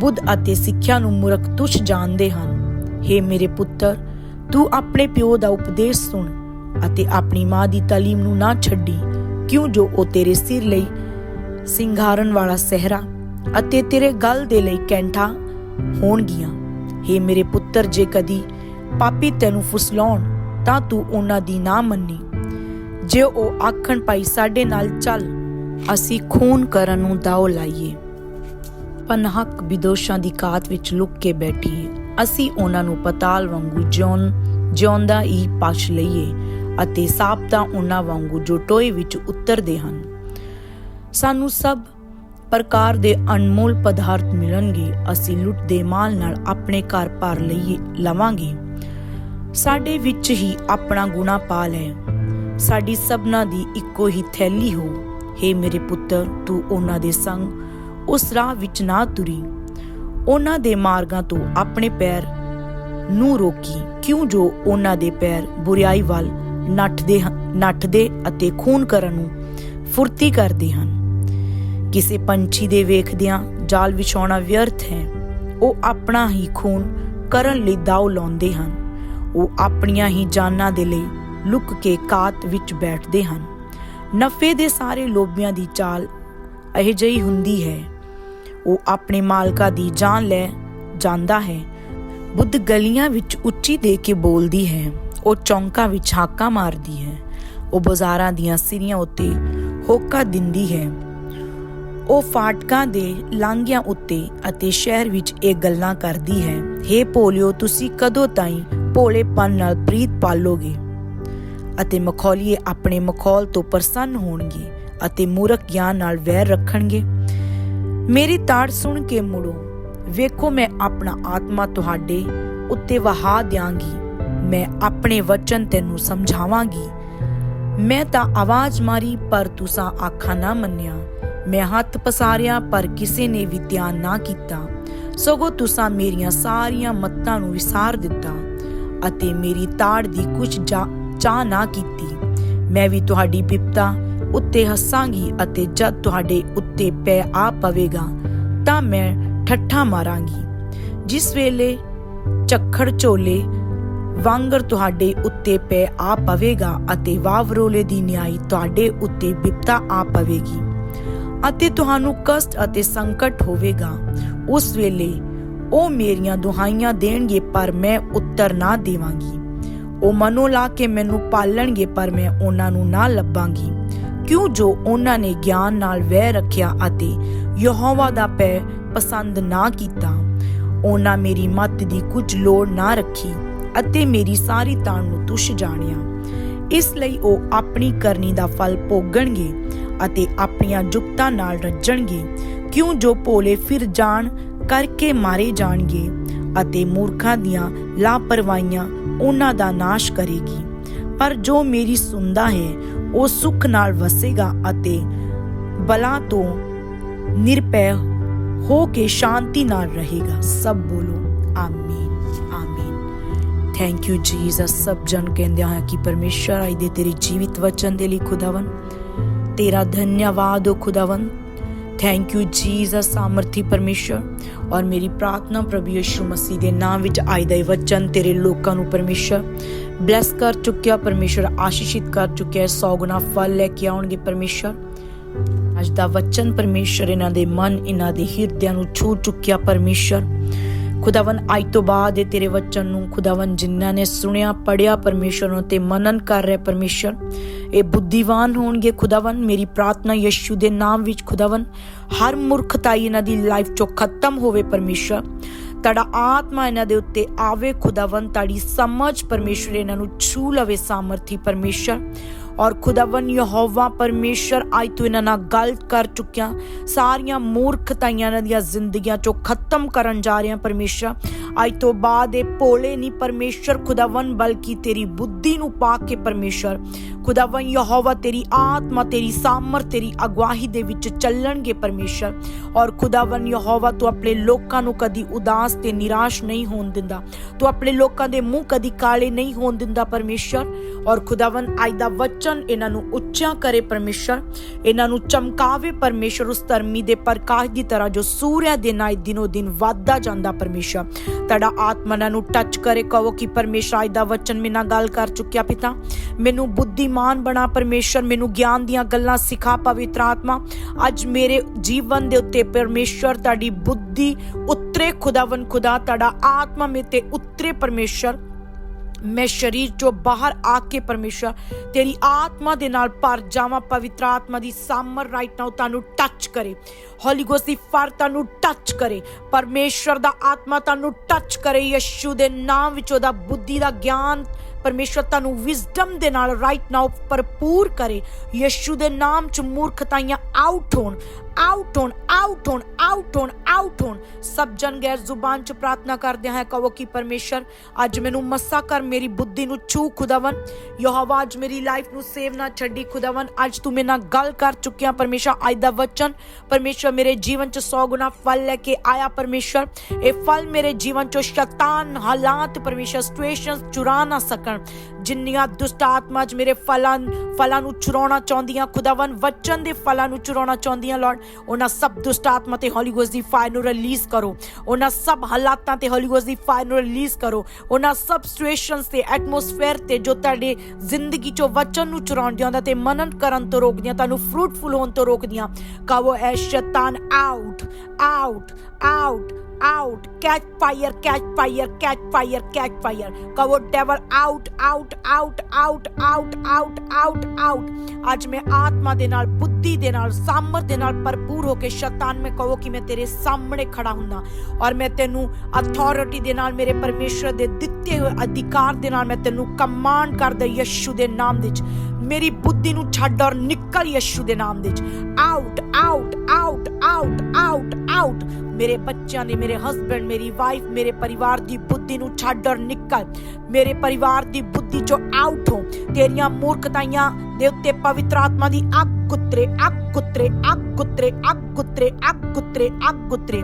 ਬੁੱਧ ਅਤੇ ਸਿੱਖਿਆ ਨੂੰ ਮੂਰਖ ਤੁਛ ਜਾਣਦੇ ਹਨ। हे ਮੇਰੇ ਪੁੱਤਰ, ਤੂੰ ਆਪਣੇ ਪਿਓ ਦਾ ਉਪਦੇਸ਼ ਸੁਣ ਅਤੇ ਆਪਣੀ ਮਾਂ ਦੀ ਤਾਲੀਮ ਨੂੰ ਨਾ ਛੱਡੀ। ਕਿਉਂ ਜੋ ਉਹ ਤੇਰੇ ਸਿਰ ਲਈ ਸਿੰਗਾਰਨ ਵਾਲਾ ਸਹਿਰਾ ਅਤੇ ਤੇਰੇ ਗਲ ਦੇ ਲਈ ਕੈਂਠਾ ਹੋਣਗੀਆਂ। हे ਮੇਰੇ ਪੁੱਤਰ, ਜੇ ਕਦੀ ਪਾਪੀ ਤੈਨੂੰ ਫੁਸਲਾਉਣ, ਤਾਂ ਤੂੰ ਉਹਨਾਂ ਦੀ ਨਾ ਮੰਨੀ। ਜੇ ਉਹ ਆਖਣ ਪਾਈ ਸਾਡੇ ਨਾਲ ਚੱਲ, ਅਸੀਂ ਖੂਨ ਕਰਨ ਨੂੰ ਦਾਅ ਲਾਈਏ। ਪਨਹਕ ਵਿਦੋਸ਼ਾਂ ਦੀ ਕਾਤ ਵਿੱਚ ਲੁਕ ਕੇ ਬੈਠੀਏ। ਅਸੀਂ ਉਹਨਾਂ ਨੂੰ ਪਤਾਲ ਵਾਂਗੂ ਜਿਉਣ, ਜਿਉਂਦਾ ਹੀ ਪਛ ਲਈਏ ਅਤੇ ਸਾਪਤਾ ਉਹਨਾਂ ਵਾਂਗੂ ਜੋ ਟੋਏ ਵਿੱਚ ਉਤਰਦੇ ਹਨ। ਸਾਨੂੰ ਸਭ ਪ੍ਰਕਾਰ ਦੇ ਅਨਮੋਲ ਪਦਾਰਥ ਮਿਲਣਗੇ, ਅਸੀਂ ਲੁੱਟ ਦੇ ਮਾਲ ਨਾਲ ਆਪਣੇ ਘਰ ਭਰ ਲਈਏ, ਲਵਾਂਗੇ। ਸਾਡੇ ਵਿੱਚ ਹੀ ਆਪਣਾ ਗੁਣਾ ਪਾ ਲੈ। ਸਾਡੀ ਸਭਨਾ ਦੀ ਇੱਕੋ ਹੀ ਥੈਲੀ ਹੋ। हे ਮੇਰੇ ਪੁੱਤਰ, ਤੂੰ ਉਹਨਾਂ ਦੇ ਸੰਗ, ਉਸ ਰਾਹ ਵਿੱਚ ਨਾ ਤੁਰੀ। ਉਹਨਾਂ ਦੇ ਮਾਰਗਾਂ ਤੋਂ ਆਪਣੇ ਪੈਰ ਨੂੰ ਰੋਕੀ। ਕਿਉਂ ਜੋ ਉਹਨਾਂ ਦੇ ਪੈਰ ਬੁਰੀਾਈ ਵੱਲ ਨੱਠਦੇ ਨੱਠਦੇ ਅਤੇ ਖੂਨ ਕਰਨ ਨੂੰ ਫੁਰਤੀ ਕਰਦੇ ਹਨ। ਕਿਸੇ ਪੰਛੀ ਦੇ ਵੇਖਦਿਆਂ ਜਾਲ ਵਿਛਾਉਣਾ ਵਿਅਰਥ ਹੈ। ਉਹ ਆਪਣਾ ਹੀ ਖੂਨ ਕਰਨ ਲਈ ਦਾਉ ਲਾਉਂਦੇ ਹਨ। ਉਹ ਆਪਣੀਆਂ ਹੀ ਜਾਨਾਂ ਦੇ ਲਈ ਲੁਕ ਕੇ ਕਾਤ ਵਿੱਚ ਬੈਠਦੇ ਹਨ। ਨਫੇ ਦੇ ਸਾਰੇ ਲੋਭੀਆਂ ਦੀ ਚਾਲ ਇਹ ਜਿਹੀ ਹੁੰਦੀ ਹੈ। ਉਹ ਆਪਣੇ ਮਾਲਕਾ ਦੀ ਜਾਨ ਲੈ ਜਾਂਦਾ ਹੈ। ਬੁੱਧ ਗਲੀਆਂ ਵਿੱਚ ਉੱਚੀ ਦੇ ਕੇ ਬੋਲਦੀ ਹੈ। ਉਹ ਚੌਂਕਾਂ ਵਿੱਚ ਹਾਕਾਂ ਮਾਰਦੀ ਹੈ। ਉਹ ਬਾਜ਼ਾਰਾਂ ਦੀਆਂ ਸਿਰੀਆਂ ਉੱਤੇ ਹੋਕਾ ਦਿੰਦੀ ਹੈ। ਉਹ ਫਾਟਕਾਂ ਦੇ ਲਾਂਘਿਆਂ ਉੱਤੇ ਅਤੇ ਸ਼ਹਿਰ ਵਿੱਚ ਇਹ ਗੱਲਾਂ ਕਰਦੀ ਹੈ हे ਭੋਲਿਓ ਤੁਸੀਂ ਕਦੋਂ ਤਾਈਂ ਭੋਲੇਪਨ ਨਾਲ ਪ੍ਰੀਤ ਪਾਲੋਗੇ? ਅਤੇ ਮਖੌਲੀਏ ਆਪਣੇ ਮਖੌਲ ਤੋਂ ਪ੍ਰਸੰਨ ਹੋਣਗੇ ਅਤੇ ਮੂਰਖ ਗਿਆਨ ਨਾਲ ਵੈਰ ਰੱਖਣਗੇ? ਮੇਰੀ ਤਾੜ ਸੁਣ ਕੇ ਮੁੜੋ। ਵੇਖੋ, ਮੈਂ ਆਪਣਾ ਆਤਮਾ ਤੁਹਾਡੇ ਉੱਤੇ ਵਹਾ ਦਿਆਂਗੀ। ਮੈਂ ਆਪਣੇ ਵਚਨ ਤੈਨੂੰ ਸਮਝਾਵਾਂਗੀ। ਮੈਂ ਤਾਂ ਆਵਾਜ਼ ਮਾਰੀ, ਪਰ ਤੁਸਾਂ ਆਖਾਂ ਨਾ ਮੰਨਿਆ। ਮੈਂ ਹੱਥ ਪਸਾਰਿਆ, ਪਰ ਕਿਸੇ ਨੇ ਵੀ ਧਿਆਨ ਨਾ ਕੀਤਾ। ਸਗੋਂ ਤੁਸਾਂ ਮੇਰੀਆਂ ਸਾਰੀਆਂ ਮੱਤਾਂ ਨੂੰ ਵਿਸਾਰ ਦਿੱਤਾ ਅਤੇ ਮੇਰੀ ਤਾੜ ਦੀ ਕੁਝ ਚਾਹ ਨਾ ਕੀਤੀ। ਮੈਂ ਵੀ ਤੁਹਾਡੀ ਬਿਪਤਾ ਉੱਤੇ ਹੱਸਾਂਗੀ ਅਤੇ ਜਦ ਤੁਹਾਡੇ ਉੱਤੇ ਪੈ ਆ ਪਵੇਗਾ, ਤਾਂ ਮੈਂ ਠੱਠਾ ਮਾਰਾਂਗੀ। ਜਿਸ ਵੇਲੇ ਚੱਖੜ ਝੋਲੇ ਵਾਂਗਰ ਤੁਹਾਡੇ ਉੱਤੇ ਪੈ ਆ ਪਵੇਗਾ ਅਤੇ ਵਾਵਰੋਲੇ ਦੀ ਨਿਆਈ ਤੁਹਾਡੇ ਉੱਤੇ ਬਿਪਤਾ ਆ ਪਵੇਗੀ। ਅਤੇ ਤੁਹਾਨੂੰ ਕਸ਼ਟ ਅਤੇ ਸੰਕਟ ਹੋਵੇਗਾ। ਉਸ ਵੇਲੇ ਉਹ ਮੇਰੀਆਂ ਦੁਹਾਈਆਂ ਦੇਣਗੇ, ਪਰ ਮੈਂ ਉੱਤਰ ਨਾ ਦੇਵਾਂਗੀ। ਉਹ ਮਨੋ ਲਾ ਕੇ ਮੈਨੂੰ ਪਾਲਣਗੇ, ਪਰ ਮੈਂ ਉਹਨਾਂ ਨੂੰ ਨਾ ਲੱਭਾਂਗੀ। ਕਿਉਂ ਜੋ ਉਹਨਾਂ ਨੇ ਗਿਆਨ ਨਾਲ ਵਹਿ ਰੱਖਿਆ ਅਤੇ ਯਹੋਵਾ ਦਾ ਪੈ ਪਸੰਦ ਨਾ ਕੀਤਾ, ਉਹਨਾਂ ਮੇਰੀ ਮੱਤ ਦੀ ਕੁਝ ਲੋੜ ਨਾ ਰੱਖੀ ਅਤੇ ਮੇਰੀ ਸਾਰੀ ਤਾਣ ਨੂੰ ਤੁਸ਼ ਜਾਣਿਆ। ਇਸ ਲਈ ਉਹ ਆਪਣੀ ਕਰਨੀ ਦਾ ਫਲ ਭੋਗਣਗੇ ਅਤੇ ਆਪਣੀਆਂ ਜੁਗਤਾਂ ਨਾਲ ਰੱਜਣਗੇ। ਕਿਉਂ ਜੋ ਭੋਲੇ ਫਿਰ ਜਾਣ, ਕਰਕੇ ਮਾਰੇ ਜਾਣਗੇ ਅਤੇ ਮੂਰਖਾਂ ਦੀਆਂ ਲਾਪਰਵਾਹੀਆਂ ਉਹਨਾਂ ਦਾ ਨਾਸ਼ ਕਰੇਗੀ। ਪਰ ਜੋ ਮੇਰੀ ਸੁਣਦਾ ਹੈ, ਉਹ ਸੁਖ ਨਾਲ ਵਸੇਗਾ ਅਤੇ ਬਲਾ ਤੋਂ ਨਿਰਪੈ ਹੋ ਕੇ ਸ਼ਾਂਤੀ ਨਾਲ ਰਹੇਗਾ। ਸਭ ਬੋਲੋ, ਆਮੀਨ। ਥੈਂਕ ਯੂ ਜੀਸਸ ਸਭ ਜਨ ਕਹਿੰਦੇ ਹਾਂ ਕਿ ਪਰਮੇਸ਼ਰ ਆਈ ਦੇ ਤੇਰੇ ਜੀਵਿਤ ਵਚਨ ਦੇ ਲਈ ਖੁਦਾਵੰ ਤੇਰਾ ਧੰਨਵਾਦ ਹੋ ਖੁਦਾਵੰ ਥੈਂਕ ਯੂ ਜੀਸਸ ਸਾਮਰਥੀ ਪਰਮੇਸ਼ਰ। ਔਰ ਮੇਰੀ ਪ੍ਰਾਰਥਨਾ ਪ੍ਰਭੂ ਯਿਸੂ ਮਸੀਹ ਦੇ ਨਾਮ ਵਿੱਚ ਆਈ ਦਾ ਵਚਨ ਤੇਰੇ ਲੋਕਾਂ ਨੂੰ ਪਰਮੇਸ਼ਰ। ਬਲੈਸ ਕਰ ਚੁੱਕਿਆ ਪਰਮੇਸ਼ਰ, ਆਸ਼ੀਸ਼ਿਤ ਕਰ ਚੁੱਕਿਆ 100 ਗੁਣਾ ਫਲ ਲੈ ਕੇ ਆਉਣਗੇ ਪਰਮੇਸ਼ਰ। ਅੱਜ ਦਾ ਵਚਨ ਪਰਮੇਸ਼ਰ ਇਹਨਾਂ ਦੇ ਮਨ, ਇਹਨਾਂ ਦੇ ਹਿਰਦਿਆਂ ਨੂੰ ਛੂ ਚੁੱਕਿਆ ਪਰਮੇਸ਼ਰ। ਖੁਦਾਵੰ ਅੱਜ ਤੋਂ ਬਾਅਦ ਇਹ ਤੇਰੇ ਵਚਨ ਨੂੰ ਖੁਦਾਵੰ ਜਿਨ੍ਹਾਂ ਨੇ ਸੁਣਿਆ ਪੜਿਆ ਪਰਮੇਸ਼ਰ ਨੂੰ ਤੇ ਮਨਨ ਕਰ ਰਿਹਾ ਪਰਮੇਸ਼ਰ। ਇਹ ਬੁੱਧੀਵਾਨ ਹੋਣਗੇ ਖੁਦਾਵੰ ਮੇਰੀ ਪ੍ਰਾਰਥਨਾ ਯਿਸੂ ਦੇ ਨਾਮ ਵਿੱਚ ਖੁਦਾਵੰ ਹਰ ਮੁਰਖਤਾਈ ਇਹਨਾਂ ਦੀ ਲਾਈਫ ਚੋਂ ਖਤਮ ਹੋਵੇ ਪਰਮੇਸ਼ਰ। ਤੁਹਾਡਾ ਆਤਮਾ ਇਹਨਾਂ ਦੇ ਉੱਤੇ ਆਵੇ ਖੁਦਾਵੰ ਤੁਹਾਡੀ ਸਮਝ ਪਰਮੇਸ਼ਰ ਇਹਨਾਂ ਨੂੰ ਛੂ ਲਵੇ ਸਾਮਰਥੀ ਪਰਮੇਸ਼ਰ। ਔਰ ਖੁਦਾਵੰ ਯਹੋਵਾ ਪਰਮੇਸ਼ਰ ਅੱਜ ਤੂੰ ਇਹਨਾਂ ਨਾਲ ਗੱਲ ਕਰ ਚੁੱਕਿਆ। ਸਾਰੀਆਂ ਮੂਰਖਤਾਈਆਂ ਇਹਨਾਂ ਦੀਆਂ ਜ਼ਿੰਦਗੀਆਂ ਚੋਂ ਖਤਮ ਕਰਨ ਜਾ ਰਿਹਾ ਪਰਮੇਸ਼ਰ। ਅੱਜ ਤੋਂ ਬਾਅਦ ਇਹ ਭੋਲੇ ਨਹੀਂ ਪਰਮੇਸ਼ਰ ਖੁਦਾਵੰ ਬਲਕਿ ਤੇਰੀ ਬੁੱਧੀ ਨੂੰ ਪਾ ਕੇ ਪਰਮੇਸ਼ਰ। ਖੁਦਾਵੰ ਯਹੋਵਾ, ਤੇਰੀ ਆਤਮਾ, ਤੇਰੀ ਸਾਮਰ, ਤੇਰੀ ਅਗਵਾਹੀ ਦੇ ਵਿੱਚ ਚੱਲਣਗੇ ਪਰਮੇਸ਼ਰ। ਔਰ ਖੁਦਾਵੰ ਯਹੋਵਾ, ਤੂੰ ਆਪਣੇ ਲੋਕਾਂ ਨੂੰ ਕਦੀ ਉਦਾਸ ਤੇ ਨਿਰਾਸ਼ ਨਹੀਂ ਹੋਣ ਦਿੰਦਾ। ਤੂੰ ਆਪਣੇ ਲੋਕਾਂ ਦੇ ਮੂੰਹ ਕਦੀ ਕਾਲੇ ਨਹੀਂ ਹੋਣ ਦਿੰਦਾ ਪਰਮੇਸ਼ਰ। ਔਰ ਖੁਦਾਵੰ ਅੱਜ ਦਾ ਵਚਨ ਇਹਨਾਂ ਨੂੰ ਉੱਚਾ ਕਰੇ ਪਰਮੇਸ਼ਰ। ਇਹਨਾਂ ਨੂੰ ਚਮਕਾਵੇ ਪਰਮੇਸ਼ਰ, ਉਸ ਧਰਮੀ ਦੇ ਪ੍ਰਕਾਸ਼ ਦੀ ਤਰ੍ਹਾਂ ਜੋ ਸੂਰਿਆ ਦੇ ਨਾਲ ਦਿਨੋ ਦਿਨ ਵੱਧਦਾ ਜਾਂਦਾ ਪਰਮੇਸ਼ਰ। ਤੁਹਾਡਾ ਆਤਮਾ ਨੂੰ ਟੱਚ ਕਰੇ, ਕਹੋ ਕਿ ਪਰਮੇਸ਼ਰ, ਅੱਜ ਦਾ ਵਚਨ ਮੇਰੇ ਨਾਲ ਗੱਲ ਕਰ ਚੁੱਕਿਆ ਪਿਤਾ। ਮੈਨੂੰ ਬੁੱਧੀ ਬੁੱਧੀਮਾਨ ਬਣਾ ਪਰਮੇਸ਼ਰ ਮੈਨੂੰ ਗਿਆਨ ਦੀਆਂ ਗੱਲਾਂ ਸਿਖਾ, ਪਵਿੱਤਰ ਆਤਮਾ। ਅੱਜ ਮੇਰੇ ਜੀਵਨ ਦੇ ਉੱਤੇ ਪਰਮੇਸ਼ਰ ਤੁਹਾਡੀ ਬੁੱਧੀ ਉਤਰੇ ਖੁਦਾਵੰ ਖੁਦਾ, ਤੁਹਾਡਾ ਆਤਮਾ ਮੇ ਤੇ ਉਤਰੇ ਪਰਮੇਸ਼ਰ। ਮੈਂ ਸਰੀਰ ਚੋਂ ਬਾਹਰ ਆ ਕੇ ਪਰਮੇਸ਼ਰ, ਤੇਰੀ ਆਤਮਾ ਦੇ ਨਾਲ ਭਰ ਜਾਵਾਂ, ਪਵਿੱਤਰ ਆਤਮਾ ਦੀ ਸਾਮਰ ਰਾਈਟ ਨਾਓ ਤੁਹਾਨੂੰ ਟੱਚ ਕਰੇ। ਹੋਲੀ ਗੋਸਟ ਦੀ ਫਰ ਤੁਹਾਨੂੰ ਟੱਚ ਕਰੇ। ਪਰਮੇਸ਼ਰ ਦਾ ਆਤਮਾ ਤੁਹਾਨੂੰ ਟੱਚ ਕਰੇ, ਯਿਸੂ ਦੇ ਨਾਮ ਵਿੱਚ ਉਹਦਾ ਬੁੱਧੀ ਦਾ ਗਿਆਨ ਪਰਮੇਸ਼ਰ ਤੁਹਾਨੂੰ ਵਿਜ਼ਡਮ ਦੇ ਨਾਲ ਰਾਈਟ ਨਾਓ ਭਰਪੂਰ ਕਰੇ। ਯਿਸੂ ਦੇ ਨਾਮ ਚ ਮੂਰਖਤਾਈਆਂ ਆਊਟ ਹੋਣ ਆਊਟ ਹੋਣ ਆਊਟ ਹੋਣ ਆਊਟ ਹੋਣ ਆਊਟ ਹੋਣ। ਸਭ ਜਨ ਗੈਰ ਜ਼ੁਬਾਨ ਚ ਪ੍ਰਾਰਥਨਾ ਕਰਦੇ ਹੈ ਕਹੋ ਕਿ ਪਰਮੇਸ਼ਰ ਅੱਜ ਮੈਨੂੰ ਮੱਸਾ ਕਰ ਮੇਰੀ ਬੁੱਧੀ ਨੂੰ ਛੂ ਖੁਦਾਵੰ ਯਹੋਵਾ, ਅੱਜ ਮੇਰੀ ਲਾਈਫ ਨੂੰ ਸੇਵ ਨਾ ਛੱਡੀ ਖੁਦਾਵੰ ਅੱਜ ਤੂੰ ਮੇਰੇ ਨਾਲ ਗੱਲ ਕਰ ਚੁੱਕਿਆ ਪਰਮੇਸ਼ਰ ਅੱਜ ਦਾ ਵਚਨ। ਪਰਮੇਸ਼ਰ ਮੇਰੇ ਜੀਵਨ ਚ 100 ਗੁਣਾ ਫਲ ਲੈ ਕੇ ਆਇਆ ਪਰਮੇਸ਼ਰ ਇਹ ਫਲ ਮੇਰੇ ਜੀਵਨ ਚ ਸ਼ੈਤਾਨ ਹਾਲਾਤ ਪਰਮੇਸ਼ਰ ਸਿਚੁਏਸ਼ਨਸ ਚੁਰਾ ਨਾ ਸਕਣ। ਜਿੰਨੀਆਂ ਦੁਸ਼ਟ ਆਤਮਾ ਚ ਮੇਰੇ ਫਲਾਂ ਫਲਾਂ ਨੂੰ ਚੁਰਾਉਣਾ ਚਾਹੁੰਦੀਆਂ ਖੁਦਾਵੰ ਵਚਨ ਦੇ ਫਲਾਂ ਨੂੰ ਚੁਰਾਉਣਾ ਚਾਹੁੰਦੀਆਂ ਲਾਰਡ ਉਹਨਾਂ ਸਭ ਦੁਸ਼ਟ ਆਤਮਾ ਤੇ ਹੋਲੀ ਗੋਸਟ ਦੀ ਫਾਇਰ ਨੂੰ ਰਿਲੀਜ਼ ਕਰੋ। ਉਹਨਾਂ ਸਭ ਹਾਲਾਤਾਂ ਤੇ ਹੋਲੀ ਗੋਸਟ ਦੀ ਫਾਇਰ ਨੂੰ ਰਿਲੀਜ਼ ਕਰੋ। ਉਹਨਾਂ ਸਭ ਸਿਚੁਏਸ਼ਨਸ ਤੇ ਐਟਮੋਸਫੇਅਰ ਤੇ ਜੋ ਤੁਹਾਡੇ ਜ਼ਿੰਦਗੀ ਚੋਂ ਵਚਨ ਨੂੰ ਚੁਰਾਉਂਦੀਆਂ ਹੁੰਦਾ ਤੇ ਮਨਨ ਕਰਨ ਤੋਂ ਰੋਕਦੀਆਂ, ਤੁਹਾਨੂੰ ਫਰੂਟਫੁਲ ਹੋਣ ਤੋਂ ਰੋਕਦੀਆਂ। ਕਹੋ, ਐ ਸ਼ੈਤਾਨ out out out out, catch fire, catch fire, catch fire, catch fire. कहो devil out, out, out, out, out, out, out, out. आज मैं आत्मा ਦੇ ਨਾਲ ਬੁੱਧੀ ਦੇ ਨਾਲ ਸਾਮਰ ਦੇ ਨਾਲ ਭਰਪੂਰ ਹੋ ਕੇ ਸ਼ੈਤਾਨ ਮੈਂ ਕਹੋ ਕਿ ਮੈਂ ਤੇਰੇ ਸਾਹਮਣੇ ਖੜਾ ਹੁੰਦਾ ਔਰ ਮੈਂ ਤੈਨੂੰ ਅਥਾਰਟੀ ਦੇ ਨਾਲ ਮੇਰੇ ਪਰਮੇਸ਼ਰ ਦੇ ਦਿੱਤੇ ਹੋਏ ਅਧਿਕਾਰ ਦੇ ਨਾਲ ਮੈਂ ਤੈਨੂੰ ਕਮਾਂਡ ਕਰਦਾ ਯਿਸੂ ਦੇ ਨਾਮ ਵਿੱਚ ਮੇਰੀ ਬੁੱਧੀ ਨੂੰ ਛੱਡ ਔਰ ਨਿਕਲ ਯਿਸੂ ਦੇ ਨਾਮ ਵਿੱਚ out out out out out out ਮੇਰੇ ਬੱਚਿਆਂ ਦੇ, ਮੇਰੇ ਹਸਬੰਡ ਮੇਰੀ ਵਾਈਫ ਮੇਰੇ ਪਰਿਵਾਰ ਦੀ ਬੁੱਧੀ ਨੂੰ ਛੱਡ ਔਰ ਨਿਕਲ। ਮੇਰੇ ਪਰਿਵਾਰ ਦੀ ਬੁੱਧੀ ਚੋਂ ਆਊਟ ਹੋ। ਤੇਰੀਆਂ ਮੂਰਖਤਾਈਆਂ ਦੇ ਉੱਤੇ ਪਵਿੱਤਰ ਆਤਮਾ ਦੀ ਅੱਗ ਕੁੱਤਰੇ ਅੱਗ ਕੁੱਤਰੇ ਅੱਗ ਕੁੱਤਰੇ ਅੱਗ ਕੁੱਤਰੇ ਅੱਗ ਕੁੱਤਰੇ ਅੱਗ ਕੁੱਤਰੇ।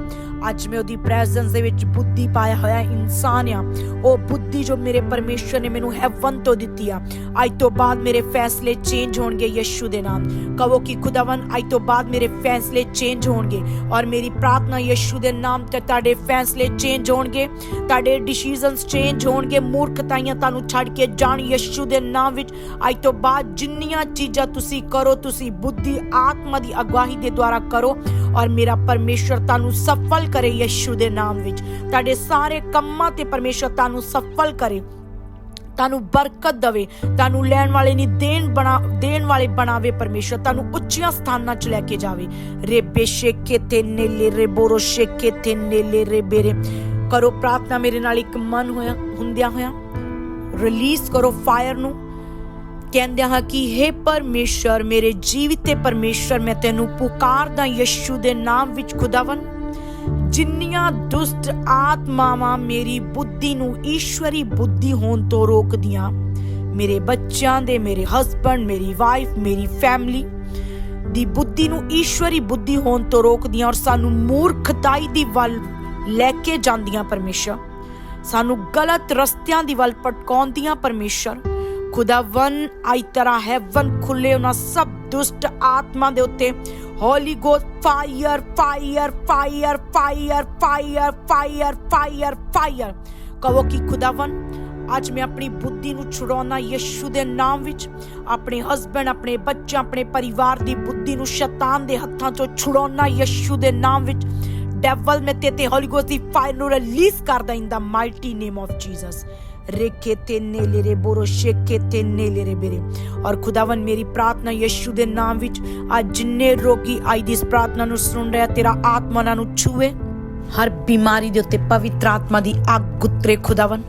ਅੱਜ ਮੈਂ ਉਹਦੀ ਪ੍ਰੈਜ਼ੈਂਸ ਦੇ ਵਿੱਚ ਬੁੱਧੀ ਪਾਇਆ ਹੋਇਆ ਇਨਸਾਨ ਆ। ਉਹ ਬੁੱਧੀ ਜੋ ਮੇਰੇ ਪਰਮੇਸ਼ਰ ਨੇ ਮੈਨੂੰ ਹੈਵਨ ਤੋਂ ਦਿੱਤੀ ਆ। ਅੱਜ ਤੋਂ ਬਾਅਦ ਮੇਰੇ ਫੈਸਲੇ ਚੇਂਜ ਹੋਣਗੇ ਯਿਸੂ ਦੇ ਨਾਮ ਕਹੋ ਕਿ ਖੁਦਾਵੰ ਅੱਜ ਤੋਂ ਬਾਅਦ ਮੇਰੇ ਫੈਸਲੇ ਚੇਂਜ ਹੋਣਗੇ ਔਰ ਮੇਰੀ ਪ੍ਰਾਰਥਨਾ ਯਿਸੂ ਦੇ ਨਾਮ ਤੇ ਤੁਹਾਡੇ ਫੈਸਲੇ ਚੇਂਜ ਹੋਣਗੇ। ਤੁਹਾਡੇ ਡਿਸੀਜਨਸ ਚੇਂਜ ਹੋਣਗੇ। ਮੂਰਖਤਾਈਆਂ ਤੁਹਾਨੂੰ ਛੱਡ ਕੇ ਜਾਣ। ਯਿਸੂ ਦੇ ਨਾਮ ਵਿੱਚ ਅੱਜ ਤੋਂ ਬਾਅਦ ਜਿੰਨੀਆਂ ਚੀਜ਼ਾਂ ਤੁਸੀਂ ਕਰੋ, ਤੁਸੀਂ ਬੁੱਧੀ ਆਤਮਾ ਦੀ ਅਗਵਾਈ ਦੇ ਦੁਆਰਾ ਕਰੋ ਔਰ ਮੇਰਾ ਪਰਮੇਸ਼ਰ ਤੁਹਾਨੂੰ ਸਫਲ ਕਰੇ ਯਿਸੂ ਦੇ ਨਾਮ ਵਿੱਚ। ਤੁਹਾਡੇ ਸਾਰੇ ਕੰਮਾਂ ਤੇ ਪਰਮੇਸ਼ਰ ਤੁਹਾਨੂੰ ਸਫਲ ਕਰੇ। ਤੁਹਾਨੂੰ ਬਰਕਤ ਦਵੇ। ਤੁਹਾਨੂੰ ਲੈਣ ਵਾਲੇ ਨਹੀਂ, ਦੇਣ ਬਣਾ, ਦੇਣ ਵਾਲੇ ਬਣਾਵੇ ਪਰਮੇਸ਼ਰ ਤੁਹਾਨੂੰ ਉੱਚੀਆਂ ਸਥਾਨਾਂ 'ਚ ਲੈ ਕੇ ਜਾਵੇ। ਰੇਬੇ ਸ਼ੇਕੇ ਤੇ ਨੇਲੇ ਰੇ ਬੋਰੋ ਸ਼ੇਕੇ ਤੇ ਨੇਲੇ ਰੇ। ਬੇਰੇ ਕਰੋ ਪ੍ਰਾਰਥਨਾ ਮੇਰੇ ਨਾਲ ਇੱਕ ਮਨ ਹੋਇਆ, ਹੁੰਦਿਆਂ ਹੋਇਆ। ਰਿਲੀਜ਼ ਕਰੋ ਫਾਇਰ ਨੂੰ। ਕਹਿੰਦਿਆਂ ਹਾਂ ਕਿ हे ਪਰਮੇਸ਼ਰ ਮੇਰੇ ਜੀਵਿਤ ਤੇ ਪਰਮੇਸ਼ਰ ਮੈਂ ਤੈਨੂੰ ਪੁਕਾਰਦਾ ਯਿਸੂ ਦੇ ਨਾਮ ਵਿੱਚ ਖੁਦਾਵੰ ਜਿੰਨੀਆਂ ਦੁਸ਼ਟ ਆਤਮਾਵਾਂ ਮੇਰੀ ਬੁੱਧੀ ਨੂੰ ਈਸ਼ਵਰੀ ਬੁੱਧੀ ਹੋਣ ਤੋਂ ਰੋਕਦੀਆਂ, ਮੇਰੇ ਬੱਚਿਆਂ ਦੇ, ਮੇਰੇ ਹਸਬੰਡ ਮੇਰੀ ਵਾਈਫ ਮੇਰੀ ਫੈਮਿਲੀ ਦੀ ਬੁੱਧੀ ਨੂੰ ਈਸ਼ਵਰੀ ਬੁੱਧੀ ਹੋਣ ਤੋਂ ਰੋਕਦੀਆਂ ਔਰ ਸਾਨੂੰ ਮੂਰਖਤਾਈ ਦੀ ਵੱਲ ਲੈ ਕੇ ਜਾਂਦੀਆਂ ਪਰਮੇਸ਼ਰ ਸਾਨੂੰ ਗਲਤ ਰਸਤਿਆਂ ਦੀ ਵੱਲ ਪਟਕਾਉਂਦੀਆਂ ਪਰਮੇਸ਼ਰ ਖੁਦਾਵੰ ਆਈ ਤਰ੍ਹਾਂ ਹੈਵਨ ਖੁੱਲੇ ਉਹਨਾਂ ਸਭ ਦੁਸ਼ਟ ਆਤਮਾ ਦੇ ਉੱਤੇ। Holy ghost fire fire fire fire fire fire fire fire ਕਹੋ ਕਿ ਖੁਦਾਵੰ ਅੱਜ ਮੈਂ ਆਪਣੀ ਬੁੱਧੀ ਨੂੰ ਛੁਡਾਉਣਾ ਯਿਸੂ ਦੇ ਨਾਮ ਵਿੱਚ, ਆਪਣੇ ਹਸਬੰਡ ਆਪਣੇ ਬੱਚੇ, ਆਪਣੇ ਪਰਿਵਾਰ ਦੀ ਬੁੱਧੀ ਨੂੰ ਸ਼ੈਤਾਨ ਦੇ ਹੱਥਾਂ ਚੋਂ ਛੁਡਾਉਣਾ ਯਿਸੂ ਦੇ ਨਾਮ ਵਿੱਚ। ਡੈਵਲ ਮੈਂ ਤੇ ਤੇ ਹੋਲੀ ਗੋਸਟ ਦੀ ਫਾਇਰ ਨੂੰ ਰਿਲੀਜ਼ ਕਰਦਾ in the mighty name of Jesus रेखे ते नेले रे बोरो शेके ते नेले रे बेरे ਔਰ ਖੁਦਾਵੰ ਮੇਰੀ ਪ੍ਰਾਰਥਨਾ ਯਿਸੂ ਦੇ ਨਾਮ ਵਿੱਚ ਅੱਜ ਜਿੰਨੇ ਰੋਗੀ ਅੱਜ ਦੀ ਇਸ ਪ੍ਰਾਰਥਨਾ ਨੂੰ ਸੁਣ ਰਿਹਾ ਤੇਰਾ ਆਤਮਾ ਉਹਨਾਂ ਨੂੰ ਛੂਏ ਹਰ ਬਿਮਾਰੀ ਦੇ ਉੱਤੇ ਪਵਿੱਤਰ ਆਤਮਾ ਦੀ ਅੱਗ ਉਤਰੇ ਖੁਦਾਵੰ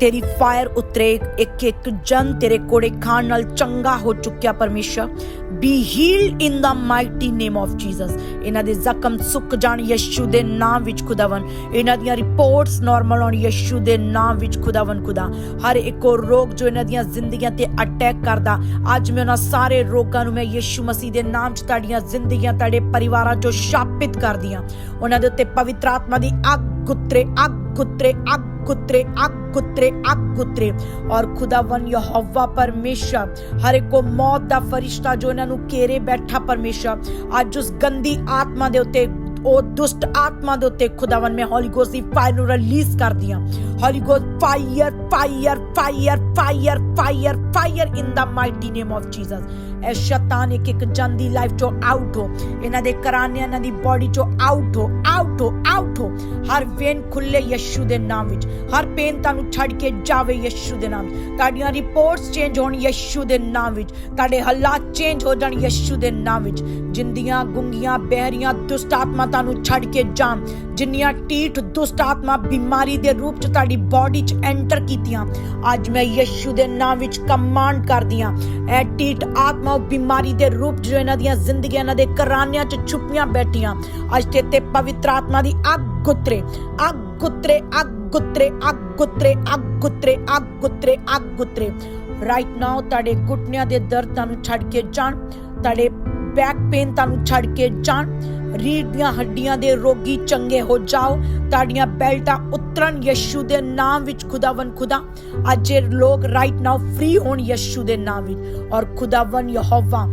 ਤੇਰੀ ਫਾਇਰ ਉਤਰੇ ਇੱਕ ਇੱਕ ਜਨ ਤੇਰੇ ਕੋੜੇ ਖਾਣ ਨਾਲ ਚੰਗਾ ਹੋ ਚੁੱਕਿਆ ਪਰਮੇਸ਼ਰ be healed in the mighty name of Jesus ਇਹਨਾਂ ਦੇ ਜ਼ਖਮ ਸੁੱਕ ਜਾਣ ਯਿਸੂ ਦੇ ਨਾਮ ਵਿੱਚ ਖੁਦਾਵੰ ਇਹਨਾਂ ਦੀਆਂ ਰਿਪੋਰਟਸ ਨਾਰਮਲ ਹੋਣ ਯਿਸੂ ਦੇ ਨਾਮ ਵਿੱਚ ਖੁਦਾਵੰ ਖੁਦਾ ਹਰ ਇੱਕੋ ਰੋਗ ਜੋ ਇਹਨਾਂ ਦੀਆਂ ਜ਼ਿੰਦਗੀਆਂ ਤੇ ਅਟੈਕ ਕਰਦਾ ਅੱਜ ਮੈਂ ਉਹਨਾਂ ਸਾਰੇ ਰੋਗਾਂ ਨੂੰ ਮੈਂ ਯਿਸੂ ਮਸੀਹ ਦੇ ਨਾਮ 'ਚ ਤੁਹਾਡੀਆਂ ਜ਼ਿੰਦਗੀਆਂ ਤੁਹਾਡੇ ਪਰਿਵਾਰਾਂ 'ਚੋਂ ਸ਼ਾਪਿਤ ਕਰਦੀਆਂ ਉਹਨਾਂ ਦੇ ਉੱਤੇ ਪਵਿੱਤਰ ਆਤਮਾ ਦੀ ਅੱਗ ਉਤਰੇ ਅੱਗ ਉਤਰੇ ਅੱਗ ਉਤਰੇ ਅੱਗ ਉਤਰੇ ਅੱਗ ਉਤਰੇ ਔਰ ਖੁਦਾਵੰ ਯਹੋਵਾ ਪਰਮੇਸ਼ਰ ਹਰ ਇੱਕ ਕੋ ਮੌਤ ਦਾ ਫਰਿਸ਼ਤਾ ਜੋ ਇਹਨਾਂ ਨੂੰ ਘੇਰੇ ਬੈਠਾ ਪਰਮੇਸ਼ਰ ਅੱਜ ਉਸ ਗੰਦੀ ਆਤਮਾ ਦੇ ਉੱਤੇ ਉਹ ਦੁਸ਼ਟ ਆਤਮਾ ਦੇ ਉੱਤੇ ਖੁਦਾਵੰ ਮੈਂ ਹੋਲੀ ਗੋਸਟ ਦੀ ਫਾਇਰ ਨੂੰ ਰਿਲੀਜ਼ ਕਰਦੀ ਹਾਂ holy ghost fire fire fire fire fire fire in the mighty name of Jesus ਐ ਸ਼ੈਤਾਨ ਇੱਕ ਇੱਕ ਜਨ ਦੀ ਲਾਈਫ ਚੋਂ ਆਊਟ ਹੋ ਇਹਨਾਂ ਦੇ ਕਰਾਨਿਆਂ ਇਹਨਾਂ ਦੀ ਬਾਡੀ ਚੋਂ ਆਊਟ ਹੋ ਆਊਟ ਹੋ ਆਊਟ ਹੋ ਹਰ ਵੇਨ ਖੁੱਲੇ ਯਿਸੂ ਦੇ ਨਾਮ ਵਿੱਚ, ਹਰ ਪੇਨ ਤੁਹਾਨੂੰ ਛੱਡ ਕੇ ਜਾਵੇ ਯਿਸੂ ਦੇ ਨਾਮ ਤੁਹਾਡੀਆਂ ਰਿਪੋਰਟਸ ਚੇਂਜ ਹੋਣ ਯਿਸੂ ਦੇ ਨਾਮ ਵਿੱਚ। ਤੁਹਾਡੇ ਹਾਲਾਤ ਚੇਂਜ ਹੋ ਜਾਣ ਯਿਸੂ ਦੇ ਨਾਮ ਵਿੱਚ। ਜਿੰਦੀਆਂ ਗੁੰਗੀਆਂ, ਬਹਿਰੀਆਂ, ਦੁਸ਼ਟ ਆਤਮਾ ਤੁਹਾਨੂੰ ਛੱਡ ਕੇ ਜਾਣ। ਜਿੰਨੀਆਂ ਟੀਟ ਦੁਸ਼ਟ ਆਤਮਾ ਬਿਮਾਰੀ ਦੇ ਰੂਪ ਚ ਤੁਹਾਡੀ ਬਾਡੀ ਚ ਐਂਟਰ ਕੀਤੀਆਂ। ਅੱਜ ਮੈਂ ਯਿਸੂ ਦੇ ਨਾਮ ਵਿੱਚ ਕਮਾਂਡ ਕਰਦੀ ਹਾਂ। ਇਹ ਟੀਟ ਆਤਮਾ ਬਿਮਾਰੀ ਦੇ ਰੂਪ 'ਚ ਜੋ ਇਹਨਾਂ ਦੀਆਂ ਜ਼ਿੰਦਗੀਆਂ, ਇਹਨਾਂ ਦੇ ਕਰਾਨਿਆਂ ਚ ਛੁਪੀਆਂ ਬੈਠੀਆਂ। ਅੱਜ ਤੇ ਤੇ ਪਵਿੱਤਰ ਆਤਮਾ ਦੀ ਅੱਗ ਉਤਰੇ। ਅੱਗ ਉਤਰੇ ਅੱਗ ਉਤਰੇ ਅੱਗ ਉਤਰੇ ਰਾਈਟ ਨਾਓ ਤੁਹਾਡੇ ਘੁਟਨਿਆਂ ਦੇ ਦਰਦ ਤੁਹਾਨੂੰ ਛੱਡ ਕੇ ਜਾਣ, ਤੁਹਾਡੇ ਬੈਕ ਪੇਨ ਤੁਹਾਨੂੰ ਛੱਡ ਕੇ ਜਾਣ ਰੀੜ ਦੀਆਂ ਹੱਡੀਆਂ ਦੇ ਰੋਗੀ ਚੰਗੇ ਹੋ ਜਾਓ, ਤੁਹਾਡੀਆਂ ਬੈਲਟਾਂ ਉਤਰਨ ਯਿਸੂ ਦੇ ਨਾਮ ਵਿੱਚ ਖੁਦਾਵੰ ਖੁਦਾ। ਅੱਜ ਇਹ ਲੋਕ ਰਾਈਟ ਨਾਓ ਫ੍ਰੀ ਹੋਣ ਯਿਸੂ ਦੇ ਨਾਮ ਵਿੱਚ ਔਰ ਖੁਦਾਵੰ ਯਹੋਵਾ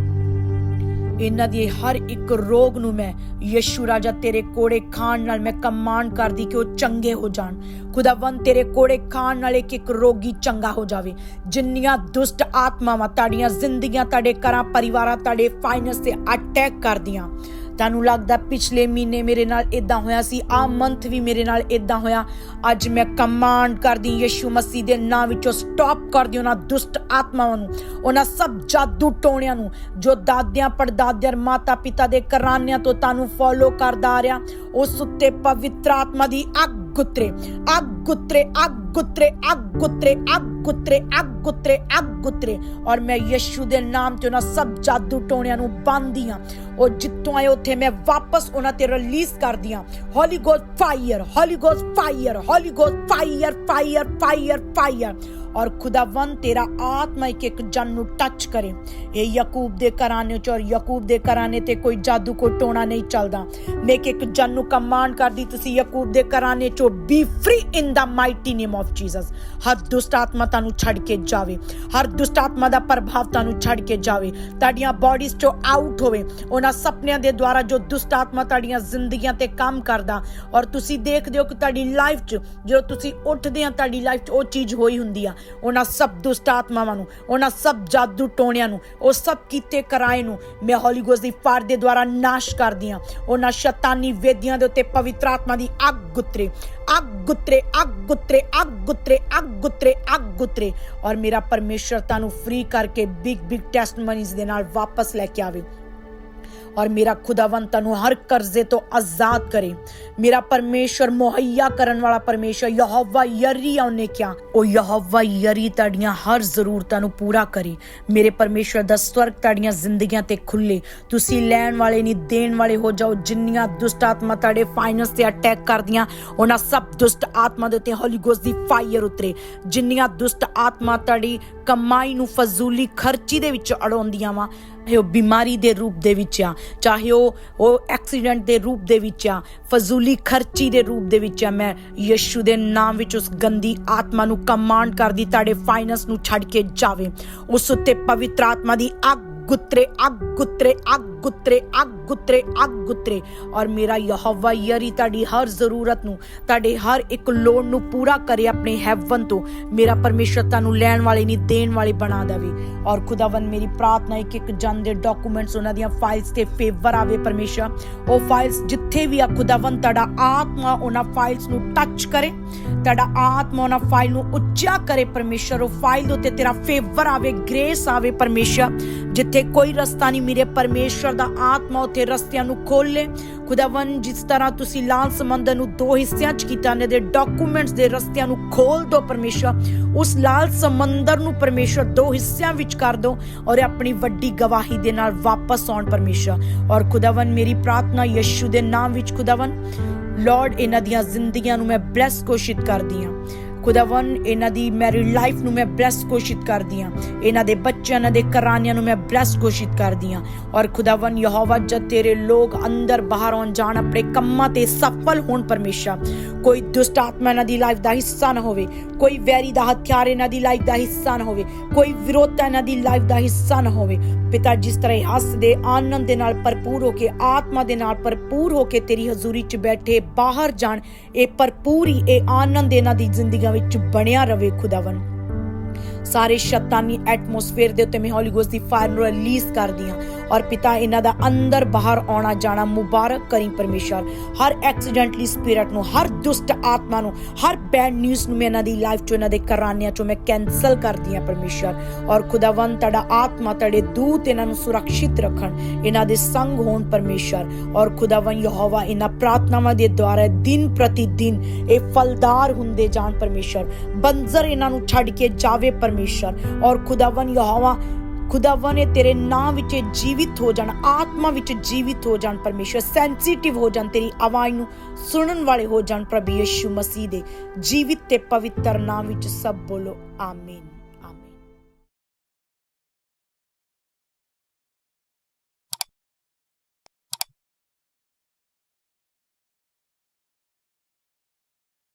ਇਹਨਾਂ ਦੀ ਹਰ ਇੱਕ ਰੋਗ ਨੂੰ ਮੈਂ ਯਿਸੂ ਰਾਜਾ ਤੇਰੇ ਕੋੜੇ ਖਾਣ ਨਾਲ ਮੈਂ ਕਮਾਂਡ ਕਰਦੀ ਕਿ ਉਹ ਚੰਗੇ ਹੋ ਜਾਣ। ਖੁਦਾਵੰ ਤੇਰੇ ਕੋੜੇ ਖਾਣ ਨਾਲ ਇੱਕ ਇੱਕ ਰੋਗੀ ਚੰਗਾ ਹੋ ਜਾਵੇ। ਜਿੰਨੀਆਂ ਦੁਸ਼ਟ ਆਤਮਾਵਾਂ ਤੁਹਾਡੀਆਂ ਜ਼ਿੰਦਗੀਆਂ ਤੁਹਾਡੇ ਘਰਾਂ, ਪਰਿਵਾਰਾਂ, ਤੁਹਾਡੇ ਫਾਈਨੈਂਸ ਤੇ ਅਟੈਕ ਕਰਦੀਆਂ। ਤੁਹਾਨੂੰ ਲੱਗਦਾ ਪਿਛਲੇ ਮਹੀਨੇ ਮੇਰੇ ਨਾਲ ਇਦਾਂ ਹੋਇਆ ਸੀ ਆ ਮੰਥ ਵੀ ਮੇਰੇ ਨਾਲ ਇਦਾਂ ਹੋਇਆ। ਅੱਜ ਮੈਂ ਕਮਾਂਡ ਕਰਦੀ, ਯਿਸੂ ਮਸੀਹ ਦੇ ਨਾਮ ਵਿੱਚੋਂ ਸਟਾਪ ਕਰਦੀ ਉਹਨਾਂ ਦੁਸ਼ਟ ਆਤਮਾਵਾਂ ਨੂੰ, ਉਹਨਾਂ ਸਭ ਜਾਦੂ ਟੋਣਿਆਂ ਨੂੰ, ਜੋ ਦਾਦਿਆਂ, ਪੜਦਾਦਿਆਂ ਮਾਤਾ ਪਿਤਾ ਦੇ ਕਰਾਨਿਆਂ ਤੋਂ ਤੁਹਾਨੂੰ ਫੋਲੋ ਕਰਦਾ ਆ ਰਿਹਾ, ਉਸ ਉੱਤੇ ਪਵਿੱਤਰ ਆਤਮਾ ਦੀ ਅੱਗ ਉਤਰੇ ਅੱਗ ਉਤਰੇ ਅੱਗ ਉਤਰੇ ਅੱਗ ਉਤਰੇ ਅੱਗ ਉਤਰੇ ਅੱਗ ਉਤਰੇ ਅੱਗ ਉਤਰੇ ਔਰ ਮੈਂ ਯਿਸੂ ਦੇ ਨਾਮ ਤੇ ਉਹਨਾਂ ਸਭ ਜਾਦੂ ਟੋਣਿਆਂ ਨੂੰ ਬੰਨਦੀ ਹਾਂ। ਉਹ ਜਿੱਥੋਂ ਆਏ ਉੱਥੇ ਮੈਂ ਵਾਪਸ ਉਹਨਾਂ ਤੇ ਰਿਲੀਜ਼ ਕਰਦੀ ਹਾਂ। Holy ghost fire holy ghost fire holy ghost fire fire fire fire ਔਰ ਖੁਦਾਵੰ ਤੇਰਾ ਆਤਮਾ ਇੱਕ ਇੱਕ ਜਨ ਨੂੰ ਟੱਚ ਕਰੇ। ਇਹ ਯਾਕੂਬ ਦੇ ਘਰਾਣੇ ਚ ਔਰ ਯਾਕੂਬ ਦੇ ਘਰਾਣੇ ਤੇ ਕੋਈ ਜਾਦੂ, ਕੋਈ ਟੋਣਾ ਨਹੀਂ ਚੱਲਦਾ। ਮੈਂ ਇੱਕ ਇੱਕ ਜਨ ਨੂੰ ਕਮਾਂਡ ਕਰਦੀ, ਤੁਸੀਂ ਯਾਕੂਬ ਦੇ ਘਰਾਣੇ ਚੋਂ be free in the mighty name of Jesus ਹਰ ਦੁਸ਼ਟ ਆਤਮਾ ਤੁਹਾਨੂੰ ਛੱਡ ਕੇ ਜਾਵੇ। ਹਰ ਦੁਸ਼ਟ ਆਤਮਾ ਦਾ ਪ੍ਰਭਾਵ ਤੁਹਾਨੂੰ ਛੱਡ ਕੇ ਜਾਵੇ। ਤੁਹਾਡੀਆਂ ਬਾਡੀਜ਼ ਚੋਂ ਆਊਟ ਹੋਵੇ। ਉਹਨਾਂ ਸੁਪਨਿਆਂ ਦੇ ਦੁਆਰਾ ਜੋ ਦੁਸ਼ਟ ਆਤਮਾ ਤੁਹਾਡੀਆਂ ਜ਼ਿੰਦਗੀਆਂ ਤੇ ਕੰਮ ਕਰਦਾ, ਔਰ ਤੁਸੀਂ ਦੇਖਦੇ ਹੋ ਕਿ ਤੁਹਾਡੀ ਲਾਈਫ 'ਚ ਜਦੋਂ ਤੁਸੀਂ ਉੱਠਦੇ ਆ, ਤੁਹਾਡੀ ਲਾਈਫ 'ਚ ਉਹ ਚੀਜ਼ ਹੋਈ ਹੁੰਦੀ ਆ। ਉਹਨਾਂ ਸਭ ਦੁਸ਼ਟ ਆਤਮਾਵਾਂ ਨੂੰ, ਉਹਨਾਂ ਸਭ ਜਾਦੂ ਟੋਣਿਆਂ ਨੂੰ, ਉਹ ਸਭ ਕੀਤੇ ਕਰਾਏ ਨੂੰ ਮੈਂ ਹੋਲੀ ਦੀ ਫਾਰ ਦੇ ਦੁਆਰਾ ਨਾਸ਼ ਕਰਦੀ ਆ ਉਹਨਾਂ ਸ਼ੈਤਾਨੀ ਵੇਦੀਆਂ ਦੇ ਉੱਤੇ ਪਵਿੱਤਰ ਆਤਮਾ ਦੀ ਅੱਗ ਗੁੱਤਰੇ ਅੱਗ ਗੁੱਤਰੇ ਅੱਗ ਗੁੱਤਰੇ ਅੱਗ ਗੁੱਤਰੇ ਅੱਗ ਗੁੱਤਰੇ ਅੱਗ ਗੁੱਤਰੇ ਔਰ ਮੇਰਾ ਪਰਮੇਸ਼ਰ ਤੁਹਾਨੂੰ ਫ੍ਰੀ ਕਰਕੇ ਬਿਗ ਬਿਗ ਟੈਸਟਮਨੀਜ਼ ਦੇ ਨਾਲ ਵਾਪਸ ਲੈ ਕੇ ਆਵੇ। ਔਰ ਮੇਰਾ ਖੁਦਾਵੰ ਤੁਹਾਨੂੰ ਹਰ ਕਰਜ਼ੇ ਤੋਂ ਆਜ਼ਾਦ ਕਰੇ। ਮੇਰਾ ਪਰਮੇਸ਼ਰ ਮੁਹੱਈਆ ਕਰਨ ਵਾਲਾ ਪਰਮੇਸ਼ਰ ਯਹੋਵਾ ਯਰੀ ਉਹਨੇ ਕਿਹਾ। ਉਹ ਯਹੋਵਾ ਯਰੀ ਤੁਹਾਡੀਆਂ ਹਰ ਜ਼ਰੂਰਤਾਂ ਨੂੰ ਪੂਰਾ ਕਰੇ। ਮੇਰੇ ਪਰਮੇਸ਼ਰ ਦਾ ਸਵਰਗ ਤੁਹਾਡੀਆਂ ਜ਼ਿੰਦਗੀਆਂ ਤੇ ਖੁੱਲੇ। ਤੁਸੀਂ ਲੈਣ ਵਾਲੇ ਨਹੀਂ, ਦੇਣ ਵਾਲੇ ਹੋ ਜਾਓ। ਜਿੰਨੀਆਂ ਦੁਸ਼ਟ ਆਤਮਾ ਤੁਹਾਡੇ ਫਾਈਨੈਂਸ ਤੇ ਅਟੈਕ ਕਰਦੀਆਂ, ਉਹਨਾਂ ਸਭ ਦੁਸ਼ਟ ਆਤਮਾ ਦੇ ਉੱਤੇ ਹੋਲੀ ਗੋਸਟ ਦੀ ਫਾਇਰ ਉਤਰੇ। ਜਿੰਨੀਆਂ ਦੁਸ਼ਟ ਆਤਮਾ ਤੁਹਾਡੀ ਕਮਾਈ ਨੂੰ ਫਜ਼ੂਲੀ ਖਰਚੀ ਦੇ ਵਿੱਚ ਅੜਾਉਂਦੀਆਂ ਵਾ ਚਾਹੇ ਉਹ ਬਿਮਾਰੀ ਦੇ ਰੂਪ ਦੇ ਵਿੱਚ ਆ, ਚਾਹੇ ਉਹ ਉਹ ਐਕਸੀਡੈਂਟ ਦੇ ਰੂਪ ਦੇ ਵਿੱਚ ਆ, ਫਜ਼ੂਲੀ ਖਰਚੀ ਦੇ ਰੂਪ ਦੇ ਵਿੱਚ ਆ, ਮੈਂ ਯਿਸੂ ਦੇ ਨਾਮ ਵਿੱਚ ਉਸ ਗੰਦੀ ਆਤਮਾ ਨੂੰ ਕਮਾਂਡ ਕਰਦੀ, ਤੁਹਾਡੇ ਫਾਈਨੈਂਸ ਨੂੰ ਛੱਡ ਕੇ ਜਾਵੇ। ਉਸ ਉੱਤੇ ਪਵਿੱਤਰ ਆਤਮਾ ਦੀ ਅੱਗ ਗੁੱਤਰੇ ਅੱਗ ਗੁੱਤਰੇ, ਅੱਗ ਗੁੱਤਰੇ ਅੱਗ ਗੁੱਤਰੇ ਅੱਗ ਗੁੱਤਰੇ ਔਰ ਮੇਰਾ ਯਹੋਵਾ ਯਰੀ ਤੁਹਾਡੀ ਹਰ ਜ਼ਰੂਰਤ ਨੂੰ ਤੁਹਾਡੇ ਹਰ ਇੱਕ ਲੋੜ ਨੂੰ ਪੂਰਾ ਕਰੇ ਆਪਣੇ ਹੈਵਨ ਤੋਂ ਮੇਰਾ ਪਰਮੇਸ਼ਰ ਤੁਹਾਨੂੰ ਲੈਣ ਵਾਲੇ ਨਹੀਂ ਦੇਣ ਵਾਲੇ ਬਣਾ ਦੇਵੇ ਔਰ ਖੁਦਾਵੰ ਮੇਰੀ ਪ੍ਰਾਰਥਨਾ ਹੈ ਇੱਕ ਜਨ ਦੇ ਡਾਕੂਮੈਂਟਸ ਉਹਨਾਂ ਦੀਆਂ ਫਾਈਲਸ ਤੇ ਫੇਵਰ ਆਵੇ ਪਰਮੇਸ਼ਰ ਉਹ ਫਾਈਲਸ ਜਿੱਥੇ ਵੀ ਆ ਖੁਦਾਵੰ ਤੁਹਾਡਾ ਆਤਮਾ ਉਹਨਾਂ ਫਾਈਲਸ ਨੂੰ ਟੱਚ ਕਰੇ ਤੁਹਾਡਾ ਆਤਮਾ ਉਹਨਾਂ ਫਾਈਲ ਨੂੰ ਉੱਚਾ ਕਰੇ ਪਰਮੇਸ਼ਰ ਉਹ ਫਾਈਲ ਦੇ ਉੱਤੇ ਤੇਰਾ ਫੇਵਰ ਆਵੇ ਗ੍ਰੇਸ ਆਵੇ ਪਰਮੇਸ਼ਰ ਜਿੱਥੇ ਕੋਈ ਰਸਤਾ ਨਹੀਂ ਮੇਰੇ ਪਰਮੇਸ਼ਰ ਪਰਮੇਸ਼ਰ ਦਾ ਆਤਮਾ ਉੱਥੇ ਰਸਤਿਆਂ ਨੂੰ ਖੋਲੇ ਖੁਦਾਵੰ ਜਿਸ ਤਰ੍ਹਾਂ ਤੁਸੀਂ ਲਾਲ ਸਮੁੰਦਰ ਨੂੰ ਦੋ ਹਿੱਸਿਆਂ 'ਚ ਕੀਤਾ ਨੇ ਦੇ ਡਾਕੂਮੈਂਟਸ ਦੇ ਰਸਤਿਆਂ ਨੂੰ ਖੋਲ ਦੋ ਪਰਮੇਸ਼ਰ। ਉਸ ਲਾਲ ਸਮੁੰਦਰ ਨੂੰ ਪਰਮੇਸ਼ਰ ਦੋ ਹਿੱਸਿਆਂ ਵਿੱਚ ਕਰ ਦੋ ਔਰ ਆਪਣੀ ਵੱਡੀ ਗਵਾਹੀ ਦੇ ਨਾਲ ਵਾਪਸ ਆਉਣ ਪਰਮੇਸ਼ਰ। ਔਰ ਖੁਦਾਵੰ ਮੇਰੀ ਪ੍ਰਾਰਥਨਾ ਯਿਸੂ ਦੇ ਨਾਮ ਵਿੱਚ ਖੁਦਾਵੰ ਲਾਰਡ ਇਹਨਾਂ ਦੀਆਂ ਜ਼ਿੰਦਗੀਆਂ ਨੂੰ ਮੈਂ ਬਲੈਸ ਘੋਸ਼ਿਤ ਕਰਦੀ ਹਾਂ। ਖੁਦਾਵੰ ਇਹਨਾਂ ਦੀ ਮੈਰਿਡ ਲਾਈਫ ਨੂੰ ਮੈਂ ਬਲੈਸ ਘੋਸ਼ਿਤ ਕਰਦੀ ਹਾਂ। ਇਹਨਾਂ ਦੇ ਬੱਚਿਆਂ, ਇਹਨਾਂ ਦੇ ਘਰਾਨਿਆਂ ਨੂੰ ਮੈਂ ਬਲੈਸ ਘੋਸ਼ਿਤ ਕਰਦੀ ਹਾਂ। ਔਰ ਖੁਦਾਵੰ ਯਹੋਵਾ, ਜਦ ਤੇਰੇ ਲੋਕ ਅੰਦਰ ਬਾਹਰ ਆਉਣ ਜਾਣ, ਆਪਣੇ ਕੰਮਾਂ ਤੇ ਸਫਲ ਹੋਣ ਪਰਮੇਸ਼ਰ, ਕੋਈ ਦੁਸ਼ਟ ਆਤਮਾ ਇਹਨਾਂ ਦੀ ਲਾਈਫ ਦਾ ਹਿੱਸਾ ਨਾ ਹੋਵੇ, ਕੋਈ ਵੈਰੀ ਦਾ ਹਥਿਆਰ ਇਹਨਾਂ ਦੀ ਲਾਈਫ ਦਾ ਹਿੱਸਾ ਨਾ ਹੋਵੇ, ਕੋਈ ਵਿਰੋਧਤਾ ਇਹਨਾਂ ਦੀ ਲਾਈਫ ਦਾ ਹਿੱਸਾ ਨਾ ਹੋਵੇ। ਪਿਤਾ, ਜਿਸ ਤਰ੍ਹਾਂ ਇਹ ਹੱਸਦੇ ਆਨੰਦ ਦੇ ਨਾਲ ਭਰਪੂਰ ਹੋ ਕੇ, ਆਤਮਾ ਦੇ ਨਾਲ ਭਰਪੂਰ ਹੋ ਕੇ ਤੇਰੀ ਹਜ਼ੂਰੀ 'ਚ ਬੈਠੇ ਬਾਹਰ ਜਾਣ, ਇਹ ਭਰਪੂਰੀ ਇਹ ਆਨੰਦ ਇਹਨਾਂ ਦੀ ਜ਼ਿੰਦਗੀ ਵਿੱਚ ਬਣਿਆ ਰਵੇ ਖੁਦਾਵੰ ਸਾਰੇ ਸ਼ੈਤਾਨੀ ਐਟਮੋਸਫੇਅਰ ਦੇ ਉੱਤੇ ਮੈਂ ਹੌਲੀ ਗੋਸਟ ਦੀ ਫਾਇਰ ਨੂੰ ਰਿਲੀਜ਼ ਕਰਦੀ ਹਾਂ ਔਰ ਪਿਤਾ, ਇਹਨਾਂ ਦਾ ਅੰਦਰ ਬਾਹਰ ਆਉਣਾ ਜਾਣਾ ਮੁਬਾਰਕ ਕਰੀ ਪਰਮੇਸ਼ਰ ਹਰ ਐਕਸੀਡੈਂਟਲੀ ਸਪਿਰਿਟ ਨੂੰ, ਹਰ ਦੁਸ਼ਟ ਆਤਮਾ ਨੂੰ, ਹਰ ਬੈਡ ਨਿਊਜ਼ ਨੂੰ ਮੈਂ ਇਹਨਾਂ ਦੀ ਲਾਈਫ ਚੋਂ, ਇਹਨਾਂ ਦੇ ਘਰਾਨਿਆਂ ਚੋਂ ਮੈਂ ਕੈਨਸਲ ਕਰਦੀ ਹਾਂ ਪਰਮੇਸ਼ਰ ਔਰ ਖੁਦਾਵੰ ਤੁਹਾਡਾ ਆਤਮਾ, ਤੁਹਾਡੇ ਦੂਤ ਇਹਨਾਂ ਨੂੰ ਸੁਰੱਖਿਅਤ ਰੱਖਣ, ਇਹਨਾਂ ਦੇ ਸੰਗ ਹੋਣ ਪਰਮੇਸ਼ਰ ਔਰ ਖੁਦਾਵੰ ਯਹੋਵਾ, ਇਹਨਾਂ ਪ੍ਰਾਰਥਨਾਵਾਂ ਦੇ ਦੁਆਰਾ ਦਿਨ ਪ੍ਰਤੀ ਦਿਨ ਇਹ ਫਲਦਾਰ ਹੁੰਦੇ ਜਾਣ ਪਰਮੇਸ਼ਰ ਬੰਜ਼ਰ ਇਹਨਾਂ ਨੂੰ ਛੱਡ ਕੇ ਜਾਵੇ ਪਰਮੇਸ਼ਰ ਔਰ ਖੁਦਾਵੰ ਯਹੋਵਾ ਖੁਦਾਵੰ ਨੇ ਤੇਰੇ ਨਾਂ ਵਿੱਚ ਜੀਵਿਤ ਹੋ ਜਾਣ, ਆਤਮਾ ਵਿੱਚ ਜੀਵਿਤ ਹੋ ਜਾਣ ਪਰਮੇਸ਼ਰ ਸੈਂਸਿਟਿਵ ਹੋ ਜਾਣ, ਤੇਰੀ ਆਵਾਜ਼ ਨੂੰ ਸੁਣਨ ਵਾਲੇ ਹੋ ਜਾਣ ਪ੍ਰਭੂ ਯਿਸੂ ਮਸੀਹ ਦੇ ਜੀਵਿਤ ਤੇ ਪਵਿੱਤਰ ਨਾਮ ਵਿੱਚ ਸਭ ਬੋਲੋ, ਆਮੀਨ।